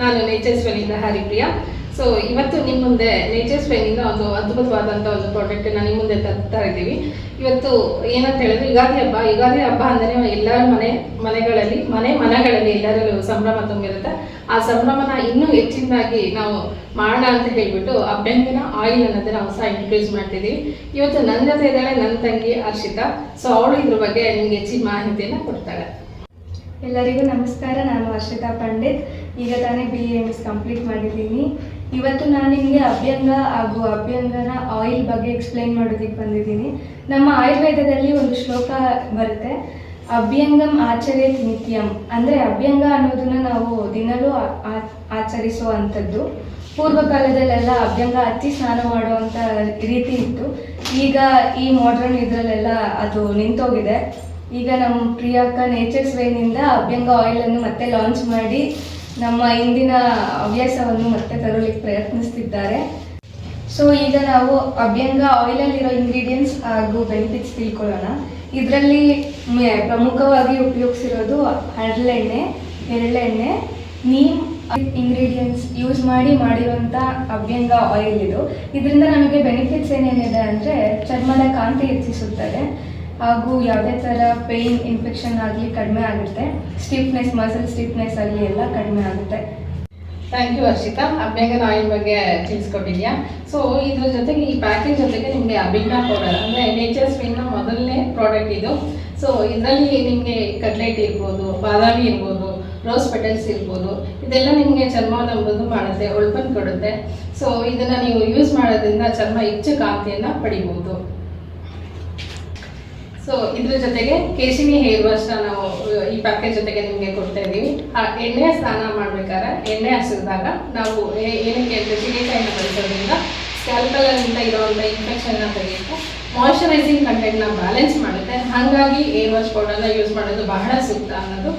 ನಾನು nature's ವೆನಿಂದ Haripriya so ಇವತ್ತು ನಿಮ್ಮ ಮುಂದೆ ನೇಚರ್ಸ್ ವೆನಿಂದ ಒಂದು ಅದ್ಭುತವಾದಂಥ ಒಂದು ಪ್ರಾಡಕ್ಟನ್ನ ನಿಮ್ಮ ಮುಂದೆ ತರ್ತಾ ಇದ್ದೀವಿ. ಇವತ್ತು ಏನಂತ ಹೇಳಿದ್ರೆ ಯುಗಾದಿ ಹಬ್ಬ. ಯುಗಾದಿ ಹಬ್ಬ ಅಂದರೆ ಎಲ್ಲರ ಮನೆ, ಮನೆಗಳಲ್ಲಿ, ಮನೆ ಮನಗಳಲ್ಲಿ ಎಲ್ಲರಲ್ಲೂ ಸಂಭ್ರಮ ತುಂಬಿರುತ್ತೆ. ಆ ಸಂಭ್ರಮನ ಇನ್ನೂ ಹೆಚ್ಚಿನದಾಗಿ ನಾವು ಮಾಡೋಣ ಅಂತ ಹೇಳ್ಬಿಟ್ಟು ಆ ಬೆಂಗಿನ ಆಯಿಲ್ ಅನ್ನೋದನ್ನ ಸಹ ಇಂಟ್ರೊಡ್ಯೂಸ್ ಮಾಡ್ತಿದ್ದೀವಿ. ಇವತ್ತು ನನ್ನ ಜೊತೆ ಇದ್ದಾಳೆ ನನ್ನ ತಂಗಿ ಹರ್ಷಿತಾ. ಸೊ ಅವಳು ಇದ್ರ ಬಗ್ಗೆ ನಿಮ್ಗೆ ಹೆಚ್ಚಿನ ಮಾಹಿತಿಯನ್ನು ಕೊಡ್ತಾಳೆ. ಎಲ್ಲರಿಗೂ ನಮಸ್ಕಾರ. ನಾನು ಹರ್ಷಿತಾ ಪಂಡಿತ್. ಈಗ ತಾನೇ ಬಿ ಎಂ ಎಸ್ ಕಂಪ್ಲೀಟ್ ಮಾಡಿದ್ದೀನಿ. ಇವತ್ತು ನಾನು ನಿಮಗೆ ಅಭ್ಯಂಗ ಹಾಗೂ ಅಭ್ಯಂಗನ ಆಯಿಲ್ ಬಗ್ಗೆ ಎಕ್ಸ್ಪ್ಲೈನ್ ಮಾಡೋದಕ್ಕೆ ಬಂದಿದ್ದೀನಿ. ನಮ್ಮ ಆಯುರ್ವೇದದಲ್ಲಿ ಒಂದು ಶ್ಲೋಕ ಬರುತ್ತೆ, ಅಭ್ಯಂಗಂ ಆಚರೇತ್ ನಿತ್ಯಂ. ಅಂದರೆ ಅಭ್ಯಂಗ ಅನ್ನೋದನ್ನ ನಾವು ದಿನಲೂ ಆಚರಿಸೋ ಅಂಥದ್ದು ಆಚರಿಸುವಂಥದ್ದು. ಪೂರ್ವ ಕಾಲದಲ್ಲೆಲ್ಲ ಅಭ್ಯಂಗ ಹಚ್ಚಿ ಸ್ನಾನ ಮಾಡುವಂಥ ರೀತಿ ಇತ್ತು. ಈಗ ಈ ಮಾಡ್ರನ್ ಇದರಲ್ಲೆಲ್ಲ ಅದು ನಿಂತೋಗಿದೆ. ಈಗ ನಮ್ಮ ಪ್ರಿಯಕ್ಕ ನೇಚರ್ಸ್ ವೇನಿಂದ ಅಭ್ಯಂಗ ಆಯಿಲನ್ನು ಮತ್ತೆ ಲಾಂಚ್ ಮಾಡಿ ನಮ್ಮ ಇಂದಿನ ಹವ್ಯಾಸವನ್ನು ಮತ್ತೆ ತರಲಿಕ್ಕೆ ಪ್ರಯತ್ನಿಸ್ತಿದ್ದಾರೆ. ಸೊ ಈಗ ನಾವು ಅಭ್ಯಂಗ ಆಯಿಲಲ್ಲಿರೋ ಇಂಗ್ರೀಡಿಯೆಂಟ್ಸ್ ಹಾಗೂ ಬೆನಿಫಿಟ್ಸ್ ತಿಳ್ಕೊಳ್ಳೋಣ. ಇದರಲ್ಲಿ ಪ್ರಮುಖವಾಗಿ ಉಪಯೋಗಿಸಿರೋದು ಹರಳೆಣ್ಣೆ, ಎಳ್ಳೆಣ್ಣೆ, ನೀಮ್ ಇಂಗ್ರೀಡಿಯೆಂಟ್ಸ್ ಯೂಸ್ ಮಾಡಿ ಮಾಡಿರುವಂಥ ಅಭ್ಯಂಗ ಆಯಿಲ್ ಇದು. ಇದರಿಂದ ನಮಗೆ ಬೆನಿಫಿಟ್ಸ್ ಏನೇನಿದೆ ಅಂದರೆ ಚರ್ಮದ ಕಾಂತಿ ಹೆಚ್ಚಿಸುತ್ತದೆ. ಹಾಗೂ ಯಾವುದೇ ಥರ ಪೇಯ್ನ್ ಇನ್ಫೆಕ್ಷನ್ ಆಗಲಿ ಕಡಿಮೆ ಆಗುತ್ತೆ. ಸ್ಟಿಫ್ನೆಸ್ ಮಸಲ್ ಸ್ಟಿಫ್ನೆಸ್ ಆಗಲಿ ಎಲ್ಲ ಕಡಿಮೆ ಆಗುತ್ತೆ. Thank you Harshita. ಅಭ್ಯಂಗನ ಆಯಿಲ್ ಬಗ್ಗೆ ತಿಳಿಸ್ಕೊಟ್ಟಿದ್ಯಾ? ಸೊ ಇದ್ರ ಜೊತೆಗೆ ಈ ಪ್ಯಾಕೇಜ್ ಜೊತೆಗೆ ನಿಮಗೆ ಅಭಿಜ್ಞಾ ಪೌಡರ್ ಅಂದರೆ ನೇಚರ್ ಸ್ಪಿನ್ನ ಮೊದಲನೇ ಪ್ರಾಡಕ್ಟ್ ಇದು. ಸೊ ಇದರಲ್ಲಿ ನಿಮಗೆ ಕಟ್ಲೆಟ್ ಇರ್ಬೋದು, ಬಾದಾಮಿ ಇರ್ಬೋದು ರೋಸ್ ಪೆಟಲ್ಸ್ ಇರ್ಬೋದು, ಇದೆಲ್ಲ ನಿಮಗೆ ಚರ್ಮವನ್ನು ಮೃದು ಮಾಡುತ್ತೆ, ಒಳ್ಪನ್ ಕೊಡುತ್ತೆ. ಸೊ ಇದನ್ನು ನೀವು ಯೂಸ್ ಮಾಡೋದ್ರಿಂದ ಚರ್ಮ ಹೆಚ್ಚು ಕಾಂತಿಯನ್ನು ಪಡಿಬೋದು. ಸೊ ಇದ್ರ ಜೊತೆಗೆ ಕೇಶಿನಿ ಹೇರ್ ವಾಶ್ ನಾವು ಈ ಪ್ಯಾಕೇಜ್ ಜೊತೆಗೆ ನಿಮಗೆ ಕೊಡ್ತಾ ಇದ್ದೀವಿ. ಆ ಎಣ್ಣೆ ಸ್ನಾನ ಮಾಡ್ಬೇಕಾದ್ರೆ ಎಣ್ಣೆ ಹಸಿದಾಗ ನಾವು ಏನಕ್ಕೆ ಅಂದರೆ ಸೀಗೆಕಾಯಿನ ಬಳಸೋದ್ರಿಂದ ಸ್ಕ್ಯಾಲ್ಪಲ್ಲಿಂದ ಇರೋವಂಥ ಇನ್ಫೆಕ್ಷನ್ನ ತೆಗೆಯುತ್ತೆ ಮಾಯಶ್ಚರೈಸಿಂಗ್ ಕಂಟೆಂಟ್ನ ಬ್ಯಾಲೆನ್ಸ್ ಮಾಡುತ್ತೆ. ಹಾಗಾಗಿ ಹೇರ್ ವಾಶ್ ಪೌಡರ್ನ ಯೂಸ್ ಮಾಡೋದು ಬಹಳ ಸೂಕ್ತ ಅನ್ನೋದು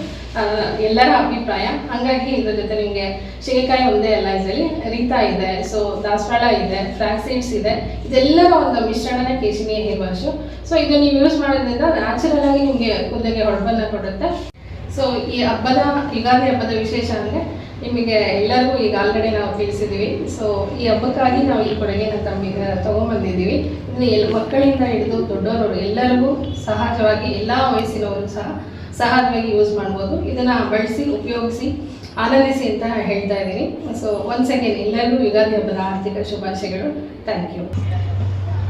ಎಲ್ಲರ ಅಭಿಪ್ರಾಯ. ಹಾಗಾಗಿ ಇದ್ರ ಜೊತೆ ನಿಮಗೆ ಶೇಕಾಯಿ ಒಂದೇ ಅಲ್ಲ ಇದರಲ್ಲಿ ರೀತಾ ಇದೆ ಸೊ ದಾಸವಾಳ ಇದೆ ಫ್ರಾಕ್ಸೀಡ್ಸ್ ಇದೆ. ಇದೆಲ್ಲರ ಒಂದು ಮಿಶ್ರಣನೇ ಕೇಶಿನಿ ಹೇರ್ ವಾಶು ಸೊ ಇದು ನೀವು ಯೂಸ್ ಮಾಡೋದ್ರಿಂದ ನ್ಯಾಚುರಲ್ ಆಗಿ ನಿಮಗೆ ಕೂದಲಿಗೆ ಹೊಳಪನ್ನ ಕೊಡುತ್ತೆ. ಸೊ ಈ ಹಬ್ಬದ, ಯುಗಾದಿ ಹಬ್ಬದ ವಿಶೇಷ ಅಂದರೆ ನಿಮಗೆ ಎಲ್ಲರಿಗೂ ಈಗ ಆಲ್ರೆಡಿ ನಾವು ತಿಳಿಸಿದ್ದೀವಿ ಸೊ ಈ ಹಬ್ಬಕ್ಕಾಗಿ ನಾವು ಈ ಕೊಡುಗೆನ ತಮ್ಮಿಗೆ ತಗೊಂಬಂದಿದ್ದೀವಿ ಎಲ್ಲ ಮಕ್ಕಳಿಂದ ಹಿಡಿದು ದೊಡ್ಡವರು ಎಲ್ಲರಿಗೂ ಸಹಜವಾಗಿ ಎಲ್ಲ ವಯಸ್ಸಿನವರು ಸಹ ಸಹಜವಾಗಿ ಯೂಸ್ ಮಾಡ್ಬೋದು. ಇದನ್ನು ಬಳಸಿ, ಉಪಯೋಗಿಸಿ, ಆನಂದಿಸಿ ಅಂತ ಹೇಳ್ತಾ ಇದ್ದೀನಿ. ಸೊ ಒನ್ ಸೆಕೆಂಡ್ ಎಲ್ಲರಿಗೂ ಯುಗಾದಿ ಹಬ್ಬದ ಆರ್ಥಿಕ ಶುಭಾಶಯಗಳು. ಥ್ಯಾಂಕ್ ಯು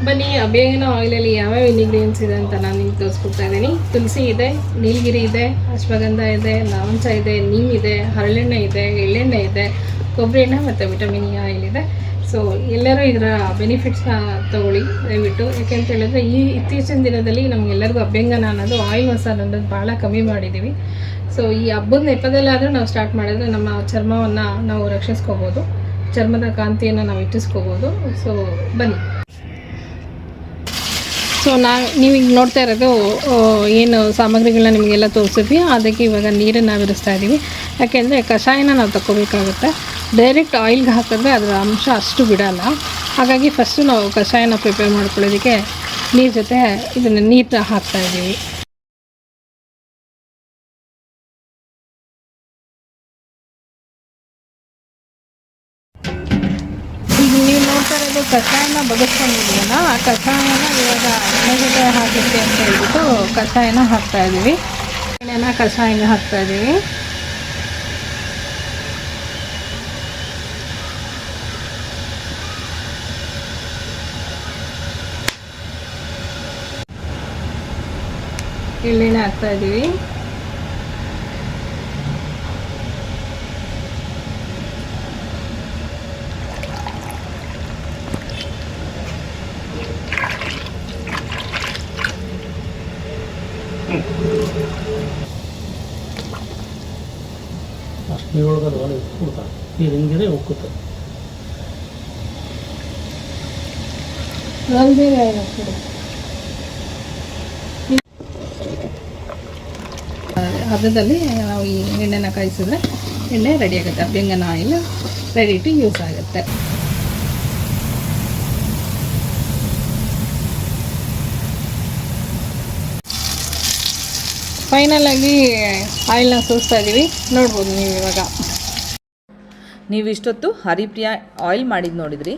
ಬನ್ನಿ, ಅಭ್ಯಂಗನ ಆಯಿಲಲ್ಲಿ ಯಾವ್ಯಾವ ಇಂಗ್ರೀಡಿಯೆಂಟ್ಸ್ ಇದೆ ಅಂತ ನಾನು ನಿಮ್ಗೆ ತೋರಿಸ್ಕೊಡ್ತಾ ಇದ್ದೀನಿ. ತುಳಸಿ ಇದೆ, ನೀಲಗಿರಿ ಇದೆ, ಅಶ್ವಗಂಧ ಇದೆ, ಲವಂಚ ಇದೆ, ನೀಮ್ ಇದೆ, ಹರಳೆಣ್ಣೆ ಇದೆ, ಎಳ್ಳೆಣ್ಣೆ ಇದೆ, ಕೊಬ್ಬರಿ ಎಣ್ಣೆ ಮತ್ತು ವಿಟಮಿನ್ ಇ ಆಯಿಲ್ ಇದೆ. ಸೊ ಎಲ್ಲರೂ ಇದರ ಬೆನಿಫಿಟ್ಸ್ನ ತಗೊಳ್ಳಿ, ದಯವಿಟ್ಟು. ಯಾಕೆಂತ ಹೇಳಿದ್ರೆ, ಈ ಇತ್ತೀಚಿನ ದಿನದಲ್ಲಿ ನಮಗೆಲ್ಲರಿಗೂ ಅಭ್ಯಂಗನ ಅನ್ನೋದು ಆಯಿಲ್ ಮಸಾಲ ಅನ್ನೋದು ಭಾಳ ಕಮ್ಮಿ ಮಾಡಿದ್ದೀವಿ ಸೊ ಈ ಹಬ್ಬದ ನೆಪದಲ್ಲಾದರೂ ನಾವು ಸ್ಟಾರ್ಟ್ ಮಾಡಿದ್ರೆ ನಮ್ಮ ಚರ್ಮವನ್ನು ನಾವು ರಕ್ಷಿಸ್ಕೋಬೋದು. ಚರ್ಮದ ಕಾಂತಿಯನ್ನು ನಾವು ಇಟ್ಟಿಸ್ಕೋಬೋದು. ಸೊ ಬನ್ನಿ. ಸೊ ನಾ, ನೀವು ಈಗ ನೋಡ್ತಾ ಇರೋದು ಏನು ಸಾಮಗ್ರಿಗಳನ್ನ ನಿಮಗೆಲ್ಲ ತೋರಿಸಿದ್ವಿ. ಅದಕ್ಕೆ ಇವಾಗ ನೀರನ್ನು ನಾವಿರಿಸ್ತಾ ಇದ್ದೀವಿ ಯಾಕೆಂದರೆ ಕಷಾಯನ ನಾವು ತಗೋಬೇಕಾಗುತ್ತೆ ಡೈರೆಕ್ಟ್ ಆಯಿಲ್ಗೆ ಹಾಕಿದ್ರೆ ಅದರ ಅಂಶ ಅಷ್ಟು ಬಿಡಲ್ಲ. ಹಾಗಾಗಿ ಫಸ್ಟು ನಾವು ಕಷಾಯನ ಪ್ರಿಪೇರ್ ಮಾಡ್ಕೊಳ್ಳೋದಕ್ಕೆ ನೀರು ಜೊತೆ ಇದನ್ನು ನೀರು ಹಾಕ್ತಾ ಇದ್ದೀವಿ. ನೋಡ್ತಾ ಇರೋದು ಕಷಾಯನ ಬಗಸ್ಕೊಂಡಿದ್ದೀವಲ್ಲ ಆ ಕಷಾಯನ ಇವಾಗ ಜೊತೆ ಹಾಕಿದ್ದೆ ಅಂತ ಹೇಳ್ಬಿಟ್ಟು ಕಷಾಯನ ಹಾಕ್ತಾ ಇದ್ದೀವಿ. ಎಣ್ಣೆನ ಕಷಾಯನ ಹಾಕ್ತಾ ಎಳ್ಳೆಣ್ಣೆ ಹಾಕ್ತಾ ಇದ್ದೀವಿ ಅಷ್ಟು ನೀರೊಳಗದು ಒಳಗೆ ಉಕ್ಕಿಬಿಡ್ತಾವೆ ನೀರು ಹಿಂಗಿದೆ ಉಕ್ಕುತ್ತೆ. ಹದದಲ್ಲಿ ನಾವು ಈ ಎಣ್ಣೆನ ಕಾಯಿಸಿದ್ರೆ ಎಣ್ಣೆ ರೆಡಿ ಆಗುತ್ತೆ. ಬೆಂಗನ ಆಯಿಲ್ ರೆಡಿ ಟು ಯೂಸ್ ಆಗುತ್ತೆ. ಫೈನಲ್ ಆಗಿ ಆಯಿಲ್ನ ಸೋಸ್ತಾ ಇದ್ದೀವಿ ನೋಡ್ಬೋದು ನೀವು ಇವಾಗ. ನೀವು ಇಷ್ಟೊತ್ತು ಹರಿಪ್ರಿಯ ಆಯಿಲ್ ಮಾಡಿದ್ದು ನೋಡಿದ್ರಿ.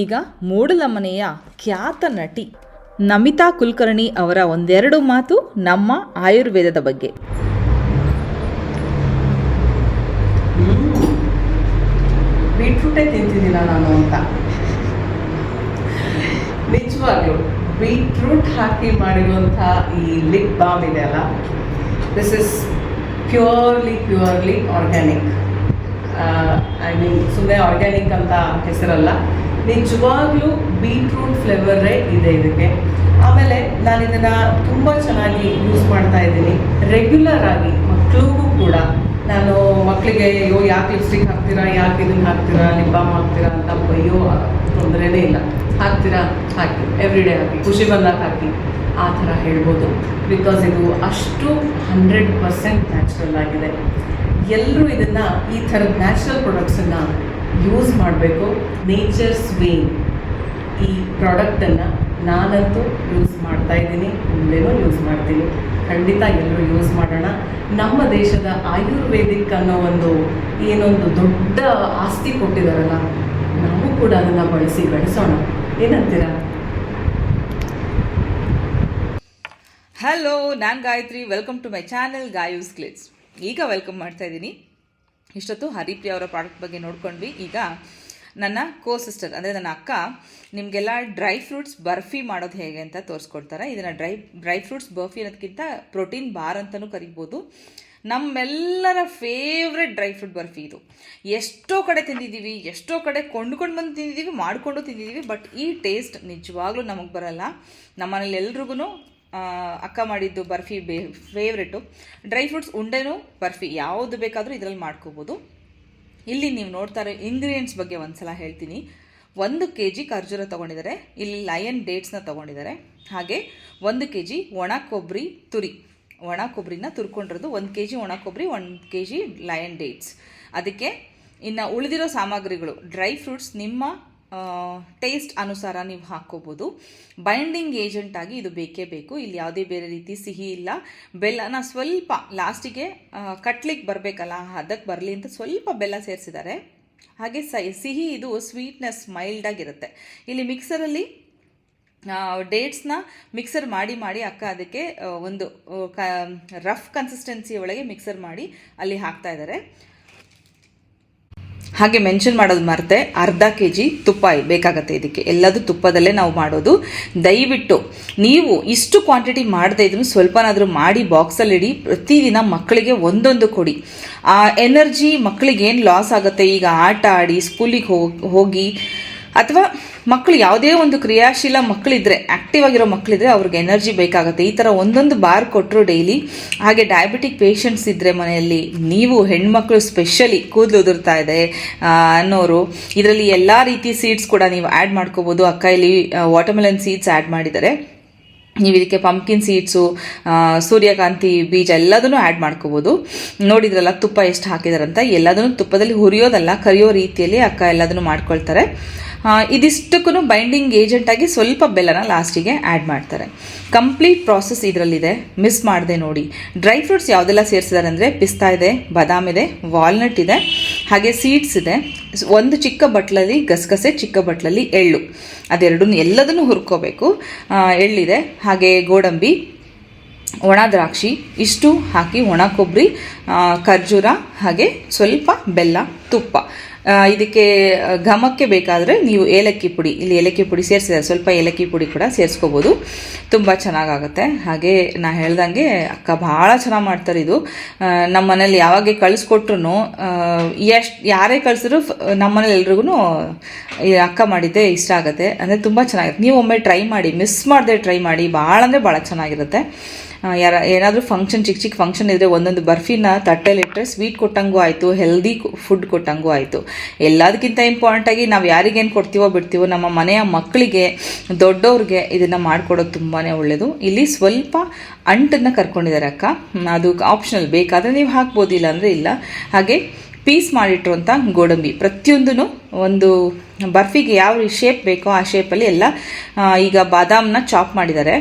ಈಗ ಮೂಡಲಮನೆಯ ಖ್ಯಾತ ನಟಿ ನಮಿತಾ ಕುಲಕರ್ಣಿ ಅವರ ಒಂದೆರಡು ಮಾತು ನಮ್ಮ ಆಯುರ್ವೇದದ ಬಗ್ಗೆ. ಬೀಟ್ರೂಟೇ ತಿಂತಿದ್ದಿಲ್ಲ ನಾನು ಅಂತ. ನಿಜವಾಗ್ಲು ಬೀಟ್ರೂಟ್ ಹಾಕಿ ಮಾಡಿರುವಂಥ ಈ ಲಿಪ್ ಬಾಮ್ ಇದೆ ಅಲ್ಲ? This is purely purely organic I mean ಸುಮ್ಮನೆ ಆರ್ಗ್ಯಾನಿಕ್ ಅಂತ ಹೆಸರಲ್ಲ. ನಿಜವಾಗ್ಲೂ ಬೀಟ್ರೂಟ್ ಫ್ಲೇವರೇ ಇದೆ ಇದಕ್ಕೆ. ಆಮೇಲೆ ನಾನು ಇದನ್ನು ತುಂಬ ಚೆನ್ನಾಗಿ ಯೂಸ್ ಮಾಡ್ತಾ ಇದ್ದೀನಿ. ರೆಗ್ಯುಲರ್ ಆಗಿ ಮಕ್ಕಳಿಗೂ ಕೂಡ ನಾನು ಮಕ್ಕಳಿಗೆ ಅಯ್ಯೋ, ಯಾಕೆ ಲಿಪ್ಸ್ಟಿಕ್ ಹಾಕ್ತೀರಾ? ಯಾಕೆ ಇದನ್ನು ಹಾಕ್ತೀರಾ? ಲಿಪ್ ಹಾಕ್ತೀರಾ? ಅಂತ ಅಯ್ಯೋ, ತೊಂದರೆನೇ ಇಲ್ಲ. ಹಾಕ್ತೀರಾ? ಹಾಕಿ ಎವ್ರಿ ಡೇ ಹಾಕಿ, ಖುಷಿ ಬಂದಾಗ ಹಾಕಿ, ಆ ಥರ ಹೇಳ್ಬೋದು. ಬಿಕಾಸ್ ಇದು ಅಷ್ಟು ಹಂಡ್ರೆಡ್ ಪರ್ಸೆಂಟ್ ನ್ಯಾಚುರಲ್ ಆಗಿದೆ. ಎಲ್ಲರೂ ಇದನ್ನು ಈ ಥರದ ನ್ಯಾಚುರಲ್ ಪ್ರಾಡಕ್ಟ್ಸನ್ನು ಯೂಸ್ ಮಾಡಬೇಕು. ನೇಚರ್ಸ್ ವೇನ್ ಈ ಪ್ರಾಡಕ್ಟನ್ನು ನಾನಂತೂ ಯೂಸ್ ಮಾಡ್ತಾ ಇದ್ದೀನಿ, ಮುಂದೆನೂ ಯೂಸ್ ಮಾಡ್ತೀನಿ. ಖಂಡಿತ ಎಲ್ಲರೂ ಯೂಸ್ ಮಾಡೋಣ. ನಮ್ಮ ದೇಶದ ಆಯುರ್ವೇದಿಕ್ ಅನ್ನೋ ಒಂದು ಏನೊಂದು ದೊಡ್ಡ ಆಸ್ತಿ ಕೊಟ್ಟಿದ್ದಾರಲ್ಲ ನಾವು ಕೂಡ ಅದನ್ನು ಬಳಸಿ ಬೆಳೆಸೋಣ. ಏನಂತೀರಾ? ಹಲೋ ನಾನು Gayathri. Welcome to my channel Gayu's clicks ಈಗ ವೆಲ್ಕಮ್ ಮಾಡ್ತಾ ಇದ್ದೀನಿ. ಇಷ್ಟೊತ್ತು ಹರಿಪ್ರಿಯ ಅವರ ಪ್ರಾಡಕ್ಟ್ ಬಗ್ಗೆ ನೋಡ್ಕೊಂಡ್ವಿ. ಈಗ ನನ್ನ ಕೋ ಸಿಸ್ಟರ್ ಅಂದರೆ ನನ್ನ ಅಕ್ಕ, ನಿಮಗೆಲ್ಲ ಡ್ರೈ ಫ್ರೂಟ್ಸ್ ಬರ್ಫಿ ಮಾಡೋದು ಹೇಗೆ ಅಂತ ತೋರಿಸ್ಕೊಡ್ತಾರೆ. ಇದನ್ನು ಡ್ರೈ ಡ್ರೈ ಫ್ರೂಟ್ಸ್ ಬರ್ಫಿ ಅನ್ನೋದಕ್ಕಿಂತ ಪ್ರೋಟೀನ್ ಬಾರ್ ಅಂತಲೂ ಕರಿಬೋದು. ನಮ್ಮೆಲ್ಲರ ಫೇವ್ರೆಟ್ ಡ್ರೈ ಫ್ರೂಟ್ ಬರ್ಫಿ ಇದು. ಎಷ್ಟೋ ಕಡೆ ತಿಂದಿದ್ದೀವಿ, ಎಷ್ಟೋ ಕಡೆ ಕೊಂಡ್ಕೊಂಡು ಬಂದು ತಿಂದಿದ್ದೀವಿ, ಮಾಡಿಕೊಂಡು ತಿಂದಿದ್ದೀವಿ ಬಟ್ ಈ ಟೇಸ್ಟ್ ನಿಜವಾಗ್ಲೂ ನಮಗೆ ಬರಲ್ಲ. ನಮ್ಮನೇಲಿ ಎಲ್ರಿಗೂ ಅಕ್ಕ ಮಾಡಿದ್ದು ಬರ್ಫಿ ಬೇ ಫೇವ್ರೆಟು ಡ್ರೈ ಫ್ರೂಟ್ಸ್ ಉಂಡೆನೂ ಬರ್ಫಿ, ಯಾವುದು ಬೇಕಾದರೂ ಇದರಲ್ಲಿ ಮಾಡ್ಕೋಬೋದು. ಇಲ್ಲಿ ನೀವು ನೋಡ್ತಾ ಇರೋ ಇಂಗ್ರೀಡಿಯೆಂಟ್ಸ್ ಬಗ್ಗೆ ಒಂದ್ಸಲ ಹೇಳ್ತೀನಿ. ಒಂದು ಕೆ ಜಿ ಖರ್ಜೂರ ತೊಗೊಂಡಿದ್ದಾರೆ. ಇಲ್ಲಿ ಲಯನ್ ಡೇಟ್ಸ್ನ ತೊಗೊಂಡಿದ್ದಾರೆ. ಹಾಗೆ ಒಂದು ಕೆ ಜಿ ಒಣ ಕೊಬ್ಬರಿ ತುರಿ. ಒಣ ಕೊಬ್ಬರಿನ ತುರ್ಕೊಂಡಿರೋದು ಒಂದು ಕೆ ಜಿ ಒಣ ಕೊಬ್ಬರಿ ಒಂದು ಕೆ ಜಿ ಲಯನ್ ಡೇಟ್ಸ್ ಅದಕ್ಕೆ ಇನ್ನು ಉಳಿದಿರೋ ಸಾಮಗ್ರಿಗಳು ಡ್ರೈ ಫ್ರೂಟ್ಸ್ ನಿಮ್ಮ ಟೇಸ್ಟ್ ಅನುಸಾರ ನೀವು ಹಾಕ್ಕೋಬೋದು ಬೈಂಡಿಂಗ್ ಏಜೆಂಟ್ ಆಗಿ ಇದು ಬೇಕೇ ಬೇಕು. ಇಲ್ಲಿ ಯಾವುದೇ ಬೇರೆ ರೀತಿ ಸಿಹಿ ಇಲ್ಲ. ಬೆಲ್ಲನ ಸ್ವಲ್ಪ ಲಾಸ್ಟಿಗೆ ಕಟ್ಲಿಕ್ಕೆ ಬರಬೇಕಲ್ಲ ಅದಕ್ಕೆ ಬರಲಿ ಅಂತ ಸ್ವಲ್ಪ ಬೆಲ್ಲ ಸೇರಿಸಿದ್ದಾರೆ. ಹಾಗೆ ಸಿಹಿ ಇದು ಸ್ವೀಟ್ನೆಸ್ ಮೈಲ್ಡಾಗಿರುತ್ತೆ ಇಲ್ಲಿ ಮಿಕ್ಸರಲ್ಲಿ ಡೇಟ್ಸ್ನ ಮಿಕ್ಸರ್ ಮಾಡಿ ಮಾಡಿ ಅಕ್ಕ ಅದಕ್ಕೆ ಒಂದು ರಫ್ ಕನ್ಸಿಸ್ಟೆನ್ಸಿ ಒಳಗೆ ಮಿಕ್ಸರ್ ಮಾಡಿ ಅಲ್ಲಿ ಹಾಕ್ತಾ ಇದ್ದಾರೆ. ಹಾಗೆ ಮೆನ್ಷನ್ ಮಾಡೋದು ಮರೆತೆ ಅರ್ಧ ಕೆ ಜಿ ತುಪ್ಪ ಬೇಕಾಗತ್ತೆ ಇದಕ್ಕೆ. ಎಲ್ಲದೂ ತುಪ್ಪದಲ್ಲೇ ನಾವು ಮಾಡೋದು. ದಯವಿಟ್ಟು ನೀವು ಇಷ್ಟು ಕ್ವಾಂಟಿಟಿ ಮಾಡದೇ ಇದ್ರೂ ಸ್ವಲ್ಪನಾದರೂ ಮಾಡಿ ಬಾಕ್ಸಲ್ಲಿ ಇಡಿ. ಪ್ರತಿದಿನ ಮಕ್ಕಳಿಗೆ ಒಂದೊಂದು ಕೊಡಿ. ಆ ಎನರ್ಜಿ ಮಕ್ಕಳಿಗೆ ಏನು ಲಾಸ್ ಆಗುತ್ತೆ? ಈಗ ಆಟ ಆಡಿ ಸ್ಕೂಲಿಗೆ ಹೋಗಿ ಅಥವಾ ಮಕ್ಕಳು ಯಾವುದೇ ಒಂದು ಕ್ರಿಯಾಶೀಲ ಮಕ್ಕಳಿದ್ರೆ ಆಕ್ಟಿವ್ ಆಗಿರೋ ಮಕ್ಕಳಿದ್ರೆ ಅವ್ರಿಗೆ ಎನರ್ಜಿ ಬೇಕಾಗುತ್ತೆ. ಈ ಥರ ಒಂದೊಂದು ಬಾರ್ ಕೊಟ್ಟರು ಡೈಲಿ ಹಾಗೆ ಡಯಾಬಿಟಿಕ್ ಪೇಷಂಟ್ಸ್ ಇದ್ದರೆ ಮನೆಯಲ್ಲಿ ನೀವು ಹೆಣ್ಮಕ್ಳು ಸ್ಪೆಷಲಿ ಕೂದಲು ಉದುರ್ತಾ ಇದೆ ಅನ್ನೋರು. ಇದರಲ್ಲಿ ಎಲ್ಲ ರೀತಿ ಸೀಡ್ಸ್ ಕೂಡ ನೀವು ಆ್ಯಡ್ ಮಾಡ್ಕೋಬೋದು. ಅಕ್ಕ ಇಲ್ಲಿ ವಾಟರ್ಮೆಲನ್ ಸೀಡ್ಸ್ ಆ್ಯಡ್ ಮಾಡಿದ್ದಾರೆ. ನೀವು ಇದಕ್ಕೆ ಪಂಪ್ಕಿನ್ ಸೀಡ್ಸು ಸೂರ್ಯಕಾಂತಿ ಬೀಜ ಎಲ್ಲದನ್ನು ಆ್ಯಡ್ ಮಾಡ್ಕೋಬೋದು. ನೋಡಿದ್ರಲ್ಲ ತುಪ್ಪ ಎಷ್ಟು ಹಾಕಿದಾರಂತ? ಎಲ್ಲದನ್ನು ತುಪ್ಪದಲ್ಲಿ ಹುರಿಯೋದಲ್ಲ, ಕರಿಯೋ ರೀತಿಯಲ್ಲಿ ಅಕ್ಕ ಎಲ್ಲದನ್ನು ಮಾಡ್ಕೊಳ್ತಾರೆ. ಇದಿಷ್ಟಕ್ಕೂ ಬೈಂಡಿಂಗ್ ಏಜೆಂಟ್ ಆಗಿ ಸ್ವಲ್ಪ ಬೆಲ್ಲನ ಲಾಸ್ಟಿಗೆ ಆ್ಯಡ್ ಮಾಡ್ತಾರೆ. ಕಂಪ್ಲೀಟ್ ಪ್ರಾಸೆಸ್ ಇದರಲ್ಲಿದೆ. ಮಿಸ್ ಮಾಡದೆ ನೋಡಿ. ಡ್ರೈ ಫ್ರೂಟ್ಸ್ ಯಾವುದೆಲ್ಲ ಸೇರಿಸಿದ್ದಾರೆ ಅಂದರೆ ಪಿಸ್ತಾ ಇದೆ, ಬಾದಾಮ್ ಇದೆ ವಾಲ್ನಟ್ ಇದೆ, ಹಾಗೆ ಸೀಡ್ಸ್ ಇದೆ. ಒಂದು ಚಿಕ್ಕ ಬಟ್ಲಲ್ಲಿ ಗಸಗಸೆ, ಚಿಕ್ಕ ಬಟ್ಲಲ್ಲಿ ಎಳ್ಳು. ಅದೆರಡನ್ನೂ ಎಲ್ಲದನ್ನು ಹುರ್ಕೋಬೇಕು. ಎಳ್ಳಿದೆ, ಹಾಗೆ ಗೋಡಂಬಿ, ಒಣ ದ್ರಾಕ್ಷಿ, ಇಷ್ಟು ಹಾಕಿ ಒಣ ಕೊಬ್ಬರಿ ಖರ್ಜೂರ, ಹಾಗೆ ಸ್ವಲ್ಪ ಬೆಲ್ಲ, ತುಪ್ಪ. ಇದಕ್ಕೆ ಘಮಕ್ಕೆ ಬೇಕಾದರೆ ನೀವು ಏಲಕ್ಕಿ ಪುಡಿ, ಇಲ್ಲಿ ಏಲಕ್ಕಿ ಪುಡಿ ಸೇರಿಸಿದ್ದಾರೆ. ಸ್ವಲ್ಪ ಏಲಕ್ಕಿ ಪುಡಿ ಕೂಡ ಸೇರಿಸ್ಕೋಬೋದು. ತುಂಬ ಚೆನ್ನಾಗಾಗುತ್ತೆ. ಹಾಗೆ ನಾ ಹೇಳ್ದಂಗೆ ಅಕ್ಕ ಭಾಳ ಚೆನ್ನಾಗಿ ಮಾಡ್ತಾರೆ ಇದು. ನಮ್ಮ ಮನೇಲಿ ಯಾವಾಗೆ ಕಳಿಸ್ಕೊಟ್ರು ಎಷ್ಟು, ಯಾರೇ ಕಳಿಸಿದ್ರು ನಮ್ಮ ಮನೇಲಿ ಎಲ್ರಿಗೂ ಅಕ್ಕ ಮಾಡಿದ್ದೆ ಇಷ್ಟ ಆಗುತ್ತೆ. ಅಂದರೆ ತುಂಬ ಚೆನ್ನಾಗಿರುತ್ತೆ ನೀವು ಒಮ್ಮೆ ಟ್ರೈ ಮಾಡಿ, ಮಿಸ್ ಮಾಡದೆ ಟ್ರೈ ಮಾಡಿ, ಭಾಳ ಅಂದರೆ ಭಾಳ ಚೆನ್ನಾಗಿರುತ್ತೆ. ಯಾರ, ಏನಾದರೂ ಫಂಕ್ಷನ್ ಚಿಕ್ಕ ಚಿಕ್ಕ ಫಂಕ್ಷನ್ ಇದ್ದರೆ ಒಂದೊಂದು ಬರ್ಫಿನ ತಟ್ಟೆಲಿಟ್ಟರೆ ಸ್ವೀಟ್ ಕೊಟ್ಟಂಗೂ ಆಯಿತು ಹೆಲ್ದಿ ಫುಡ್ ಕೊಟ್ಟಂಗೂ ಆಯಿತು. ಎಲ್ಲದಕ್ಕಿಂತ ಇಂಪಾರ್ಟೆಂಟಾಗಿ ನಾವು ಯಾರಿಗೇನು ಕೊಡ್ತೀವೋ ಬಿಡ್ತೀವೋ ನಮ್ಮ ಮನೆಯ ಮಕ್ಕಳಿಗೆ, ದೊಡ್ಡವ್ರಿಗೆ ಇದನ್ನು ಮಾಡಿಕೊಡೋದು ತುಂಬಾ ಒಳ್ಳೆಯದು ಇಲ್ಲಿ ಸ್ವಲ್ಪ ಅಂಟನ್ನು ಕರ್ಕೊಂಡಿದ್ದಾರೆ ಅಕ್ಕ. ಅದು ಆಪ್ಷನಲ್ ಬೇಕಾದರೆ ನೀವು ಹಾಕ್ಬೋದು ಇಲ್ಲ ಅಂದರೆ ಇಲ್ಲ. ಹಾಗೆ ಪೀಸ್ ಮಾಡಿಟ್ಟಿರುವಂಥ ಗೋಡಂಬಿ. ಪ್ರತಿಯೊಂದೂ ಒಂದು ಬರ್ಫಿಗೆ ಯಾವ ಶೇಪ್ ಬೇಕೋ ಆ ಶೇಪಲ್ಲಿ ಎಲ್ಲ ಈಗ ಬಾದಾಮನ್ನ ಚಾಪ್ ಮಾಡಿದ್ದಾರೆ.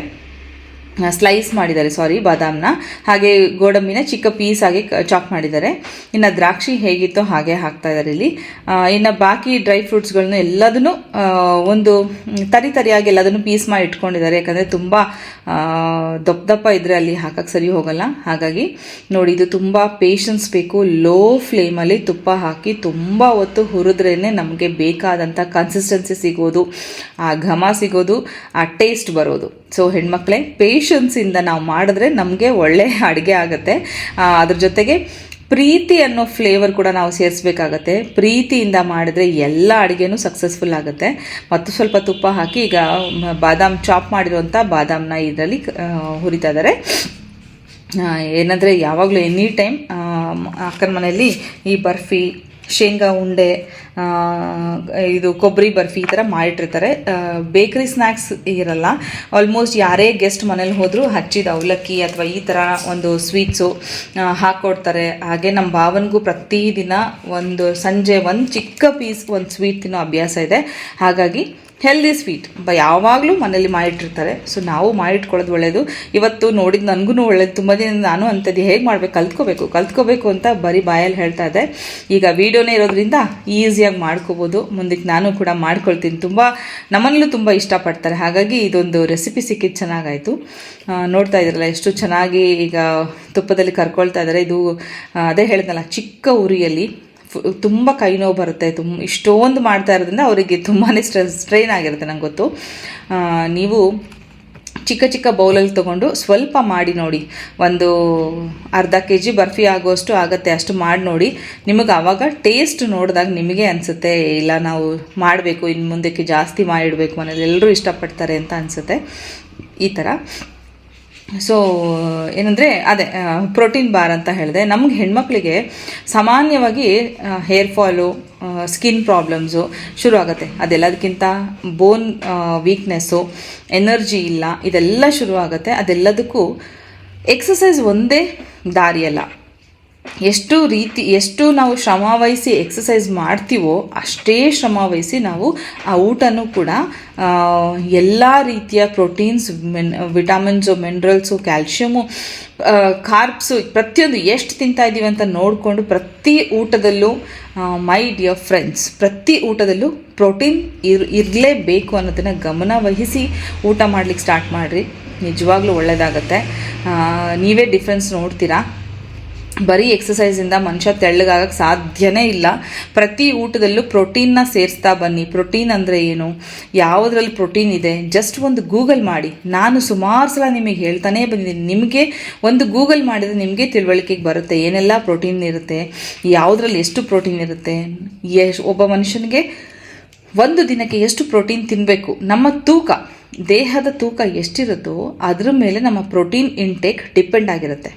ಸ್ಲೈಸ್ ಮಾಡಿದ್ದಾರೆ, ಸಾರಿ, ಬಾದಾಮ್ನ. ಹಾಗೆ ಗೋಡಂಬಿನ ಚಿಕ್ಕ ಪೀಸ್ ಆಗಿ ಚಾಪ್ ಮಾಡಿದ್ದಾರೆ. ಇನ್ನು ದ್ರಾಕ್ಷಿ ಹೇಗಿತ್ತೋ ಹಾಗೆ ಹಾಕ್ತಾ ಇದ್ದಾರೆ ಇಲ್ಲಿ. ಇನ್ನು ಬಾಕಿ ಡ್ರೈ ಫ್ರೂಟ್ಸ್ಗಳನ್ನ ಎಲ್ಲದನ್ನು ಒಂದು ತರಿ ತರಿಯಾಗಿ ಎಲ್ಲದನ್ನು ಪೀಸ್ ಮಾಡಿ ಇಟ್ಕೊಂಡಿದ್ದಾರೆ. ಯಾಕಂದರೆ ತುಂಬ ದಪ್ಪ ದಪ್ಪ ಇದ್ದರೆ ಅಲ್ಲಿ ಹಾಕಕ್ಕೆ ಸರಿ ಹೋಗಲ್ಲ. ಹಾಗಾಗಿ ನೋಡಿ, ಇದು ತುಂಬ ಪೇಷನ್ಸ್ ಬೇಕು. ಲೋ ಫ್ಲೇಮಲ್ಲಿ ತುಪ್ಪ ಹಾಕಿ ತುಂಬ ಹೊತ್ತು ಹುರಿದ್ರೇ ನಮಗೆ ಬೇಕಾದಂಥ ಕನ್ಸಿಸ್ಟೆನ್ಸಿ ಸಿಗೋದು, ಆ ಘಮ ಸಿಗೋದು, ಆ ಟೇಸ್ಟ್ ಬರೋದು. ಸೊ ಹೆಣ್ಮಕ್ಳೇ ಪೇಷನ್ಸಿಂದ ನಾವು ಮಾಡಿದ್ರೆ ನಮಗೆ ಒಳ್ಳೆ ಅಡುಗೆ ಆಗುತ್ತೆ. ಅದ್ರ ಜೊತೆಗೆ ಪ್ರೀತಿ ಅನ್ನೋ ಫ್ಲೇವರ್ ಕೂಡ ನಾವು ಸೇರಿಸ್ಬೇಕಾಗತ್ತೆ. ಪ್ರೀತಿಯಿಂದ ಮಾಡಿದ್ರೆ ಎಲ್ಲ ಅಡುಗೆನೂ ಸಕ್ಸಸ್ಫುಲ್ ಆಗುತ್ತೆ. ಮತ್ತು ಸ್ವಲ್ಪ ತುಪ್ಪ ಹಾಕಿ ಈಗ ಬಾದಾಮ್ ಚಾಪ್ ಮಾಡಿರುವಂಥ ಬಾದಾಮ್ನ ಇದರಲ್ಲಿ ಹುರಿತಾ ಇದ್ದಾರೆ ಏನಂದರೆ ಯಾವಾಗಲೂ ಎನಿ ಟೈಮ್ ಅಕ್ಕನ ಮನೆಯಲ್ಲಿ ಈ ಬರ್ಫಿ ಶೇಂಗಾ, ಉಂಡೆ ಇದು ಕೊಬ್ಬರಿ ಬರ್ಫಿ ಈ ಥರ ಮಾಡಿಟ್ಟಿರ್ತಾರೆ. ಬೇಕ್ರಿ ಸ್ನ್ಯಾಕ್ಸ್ ಇರಲ್ಲ. ಆಲ್ಮೋಸ್ಟ್ ಯಾರೇ ಗೆಸ್ಟ್ ಮನೇಲಿ ಹೋದರೂ ಹಚ್ಚಿದ ಅವಲಕ್ಕಿ ಅಥವಾ ಈ ಥರ ಒಂದು ಸ್ವೀಟ್ಸು ಹಾಕ್ಕೊಡ್ತಾರೆ ಹಾಗೆ ನಮ್ಮ ಭಾವನಿಗೂ ಪ್ರತಿದಿನ ಒಂದು ಸಂಜೆ ಒಂದು ಚಿಕ್ಕ ಪೀಸ್ ಒಂದು ಸ್ವೀಟ್ ತಿನ್ನೋ ಅಭ್ಯಾಸ ಇದೆ. ಹಾಗಾಗಿ ಹೆಲ್ದಿ ಸ್ವೀಟ್ ಬ, ಯಾವಾಗಲೂ ಮನೇಲಿ ಮಾಡಿಟ್ಟಿರ್ತಾರೆ. ಸೊ ನಾವು ಮಾಡಿಟ್ಕೊಳ್ಳೋದು ಒಳ್ಳೆಯದು ಇವತ್ತು ನೋಡಿದ ನನಗೂ ಒಳ್ಳೇದು. ತುಂಬ ದಿನ ನಾನು ಅಂಥದ್ದು ಹೇಗೆ ಮಾಡಬೇಕು, ಕಲ್ತ್ಕೋಬೇಕು. ಕಲ್ತ್ಕೋಬೇಕು ಅಂತ ಬರೀ ಬಾಯಲ್ಲಿ ಹೇಳ್ತಾ ಇದೆ ಈಗ ವೀಡಿಯೋನೇ ಇರೋದ್ರಿಂದ ಈಸಿಯಾಗಿ ಮಾಡ್ಕೋಬೋದು. ಮುಂದಕ್ಕೆ ನಾನು ಕೂಡ ಮಾಡ್ಕೊಳ್ತೀನಿ. ತುಂಬ ನಮ್ಮನೇಲೂ ತುಂಬ ಇಷ್ಟಪಡ್ತಾರೆ. ಹಾಗಾಗಿ ಇದೊಂದು ರೆಸಿಪಿ ಸಿಕ್ಕಿದ್ದು ಚೆನ್ನಾಗಾಯಿತು. ನೋಡ್ತಾ ಇದ್ರಲ್ಲ, ಎಷ್ಟು ಚೆನ್ನಾಗಿ ಈಗ ತುಪ್ಪದಲ್ಲಿ ಕರ್ಕೊಳ್ತಾ ಇದ್ದಾರೆ ಇದು ಅದೇ ಹೇಳಿದ್ನಲ್ಲ, ಚಿಕ್ಕ ಉರಿಯಲ್ಲಿ ತುಂಬ ಕೈ ನೋವು ಬರುತ್ತೆ. ತುಂಬ ಇಷ್ಟೊಂದು ಮಾಡ್ತಾ ಇರೋದ್ರಿಂದ ಅವರಿಗೆ ತುಂಬಾ ಸ್ಟ್ರೆಸ್, ಸ್ಟ್ರೈನ್ ಆಗಿರುತ್ತೆ ನಂಗೆ ಗೊತ್ತು. ನೀವು ಚಿಕ್ಕ ಚಿಕ್ಕ ಬೌಲಲ್ಲಿ ತೊಗೊಂಡು ಸ್ವಲ್ಪ ಮಾಡಿ ನೋಡಿ. ಒಂದು ಅರ್ಧ ಕೆ ಜಿ ಬರ್ಫಿ ಆಗೋಷ್ಟು ಆಗುತ್ತೆ, ಅಷ್ಟು ಮಾಡಿ ನೋಡಿ. ನಿಮಗೆ ಆವಾಗ ಟೇಸ್ಟ್ ನೋಡಿದಾಗ ನಿಮಗೆ ಅನಿಸುತ್ತೆ, ಇಲ್ಲ ನಾವು ಮಾಡಬೇಕು, ಇನ್ನು ಮುಂದಕ್ಕೆ ಜಾಸ್ತಿ ಮಾಡಿಡಬೇಕು ಮನೇಲಿ. ಎಲ್ಲರೂ ಇಷ್ಟಪಡ್ತಾರೆ ಅಂತ ಅನಿಸುತ್ತೆ. ಈ ಥರ. ಸೊ ಏನಂದರೆ, ಅದೇ ಪ್ರೋಟೀನ್ ಬಾರ್ ಅಂತ ಹೇಳಿದೆ. ನಮ್ಗೆ ಹೆಣ್ಮಕ್ಳಿಗೆ ಸಾಮಾನ್ಯವಾಗಿ ಹೇರ್ ಫಾಲು ಸ್ಕಿನ್ ಪ್ರಾಬ್ಲಮ್ಸು ಶುರು ಆಗುತ್ತೆ ಅದೆಲ್ಲದಕ್ಕಿಂತ ಬೋನ್ ವೀಕ್ನೆಸ್ಸು ಎನರ್ಜಿ ಇಲ್ಲ, ಇದೆಲ್ಲ ಶುರು ಆಗುತ್ತೆ ಅದೆಲ್ಲದಕ್ಕೂ ಎಕ್ಸಸೈಸ್ ಒಂದೇ ದಾರಿಯಲ್ಲ. ಎಷ್ಟು ರೀತಿ, ಎಷ್ಟು ನಾವು ಶ್ರಮ ವಹಿಸಿ ಎಕ್ಸಸೈಸ್ ಮಾಡ್ತೀವೋ ಅಷ್ಟೇ ಶ್ರಮ ವಹಿಸಿ ನಾವು ಆ ಊಟನೂ ಕೂಡ ಎಲ್ಲ ರೀತಿಯ ಪ್ರೋಟೀನ್ಸ್ ಮಿನ್ ವಿಟಮಿನ್ಸು ಮಿನರಲ್ಸು ಕ್ಯಾಲ್ಶಿಯಮು ಕಾರ್ಬ್ಸು ಪ್ರತಿಯೊಂದು ಎಷ್ಟು ತಿಂತಾ ಇದ್ದೀವಿ ಅಂತ ನೋಡಿಕೊಂಡು ಪ್ರತಿ ಊಟದಲ್ಲೂ ಮೈ ಡಿಯರ್ ಫ್ರೆಂಡ್ಸ್ ಪ್ರತಿ ಊಟದಲ್ಲೂ ಪ್ರೋಟೀನ್ ಇರ್, ಇರಲೇಬೇಕು ಅನ್ನೋದನ್ನು ಗಮನ ವಹಿಸಿ ಊಟ ಮಾಡ್ಲಿಕ್ಕೆ ಸ್ಟಾರ್ಟ್ ಮಾಡಿರಿ. ನಿಜವಾಗ್ಲೂ ಒಳ್ಳೆಯದಾಗತ್ತೆ ನೀವೇ ಡಿಫ್ರೆನ್ಸ್ ನೋಡ್ತೀರಾ? ಬರೀ ಎಕ್ಸಸೈಸಿಂದ ಮನುಷ್ಯ ತೆಳ್ಳಗಾಗಕ್ಕೆ ಸಾಧ್ಯನೇ ಇಲ್ಲ. ಪ್ರತಿ ಊಟದಲ್ಲೂ ಪ್ರೋಟೀನ್ನ ಸೇರಿಸ್ತಾ ಬನ್ನಿ. ಪ್ರೋಟೀನ್ ಅಂದರೆ ಏನು? ಯಾವುದ್ರಲ್ಲಿ ಪ್ರೋಟೀನ್ ಇದೆ? ಜಸ್ಟ್ ಒಂದು ಗೂಗಲ್ ಮಾಡಿ. ನಾನು ಸುಮಾರು ಸಲ ನಿಮಗೆ ಹೇಳ್ತಾನೇ ಬಂದಿದ್ದೀನಿ. ನಿಮಗೆ ಒಂದು ಗೂಗಲ್ ಮಾಡಿದರೆ ನಿಮಗೆ ತಿಳುವಳಿಕೆಗೆ ಬರುತ್ತೆ. ಏನೆಲ್ಲ ಪ್ರೋಟೀನ್ ಇರುತ್ತೆ? ಯಾವುದ್ರಲ್ಲಿ ಎಷ್ಟು ಪ್ರೋಟೀನ್ ಇರುತ್ತೆ? ಎಶ್ ಒಬ್ಬ ಮನುಷ್ಯನಿಗೆ ಒಂದು ದಿನಕ್ಕೆ ಎಷ್ಟು ಪ್ರೋಟೀನ್ ತಿನ್ನಬೇಕು ನಮ್ಮ ತೂಕ. ದೇಹದ ತೂಕ ಎಷ್ಟಿರುತ್ತೋ ಅದ್ರ ಮೇಲೆ ನಮ್ಮ ಪ್ರೋಟೀನ್ ಇಂಟೇಕ್ ಡಿಪೆಂಡ್ ಆಗಿರುತ್ತೆ.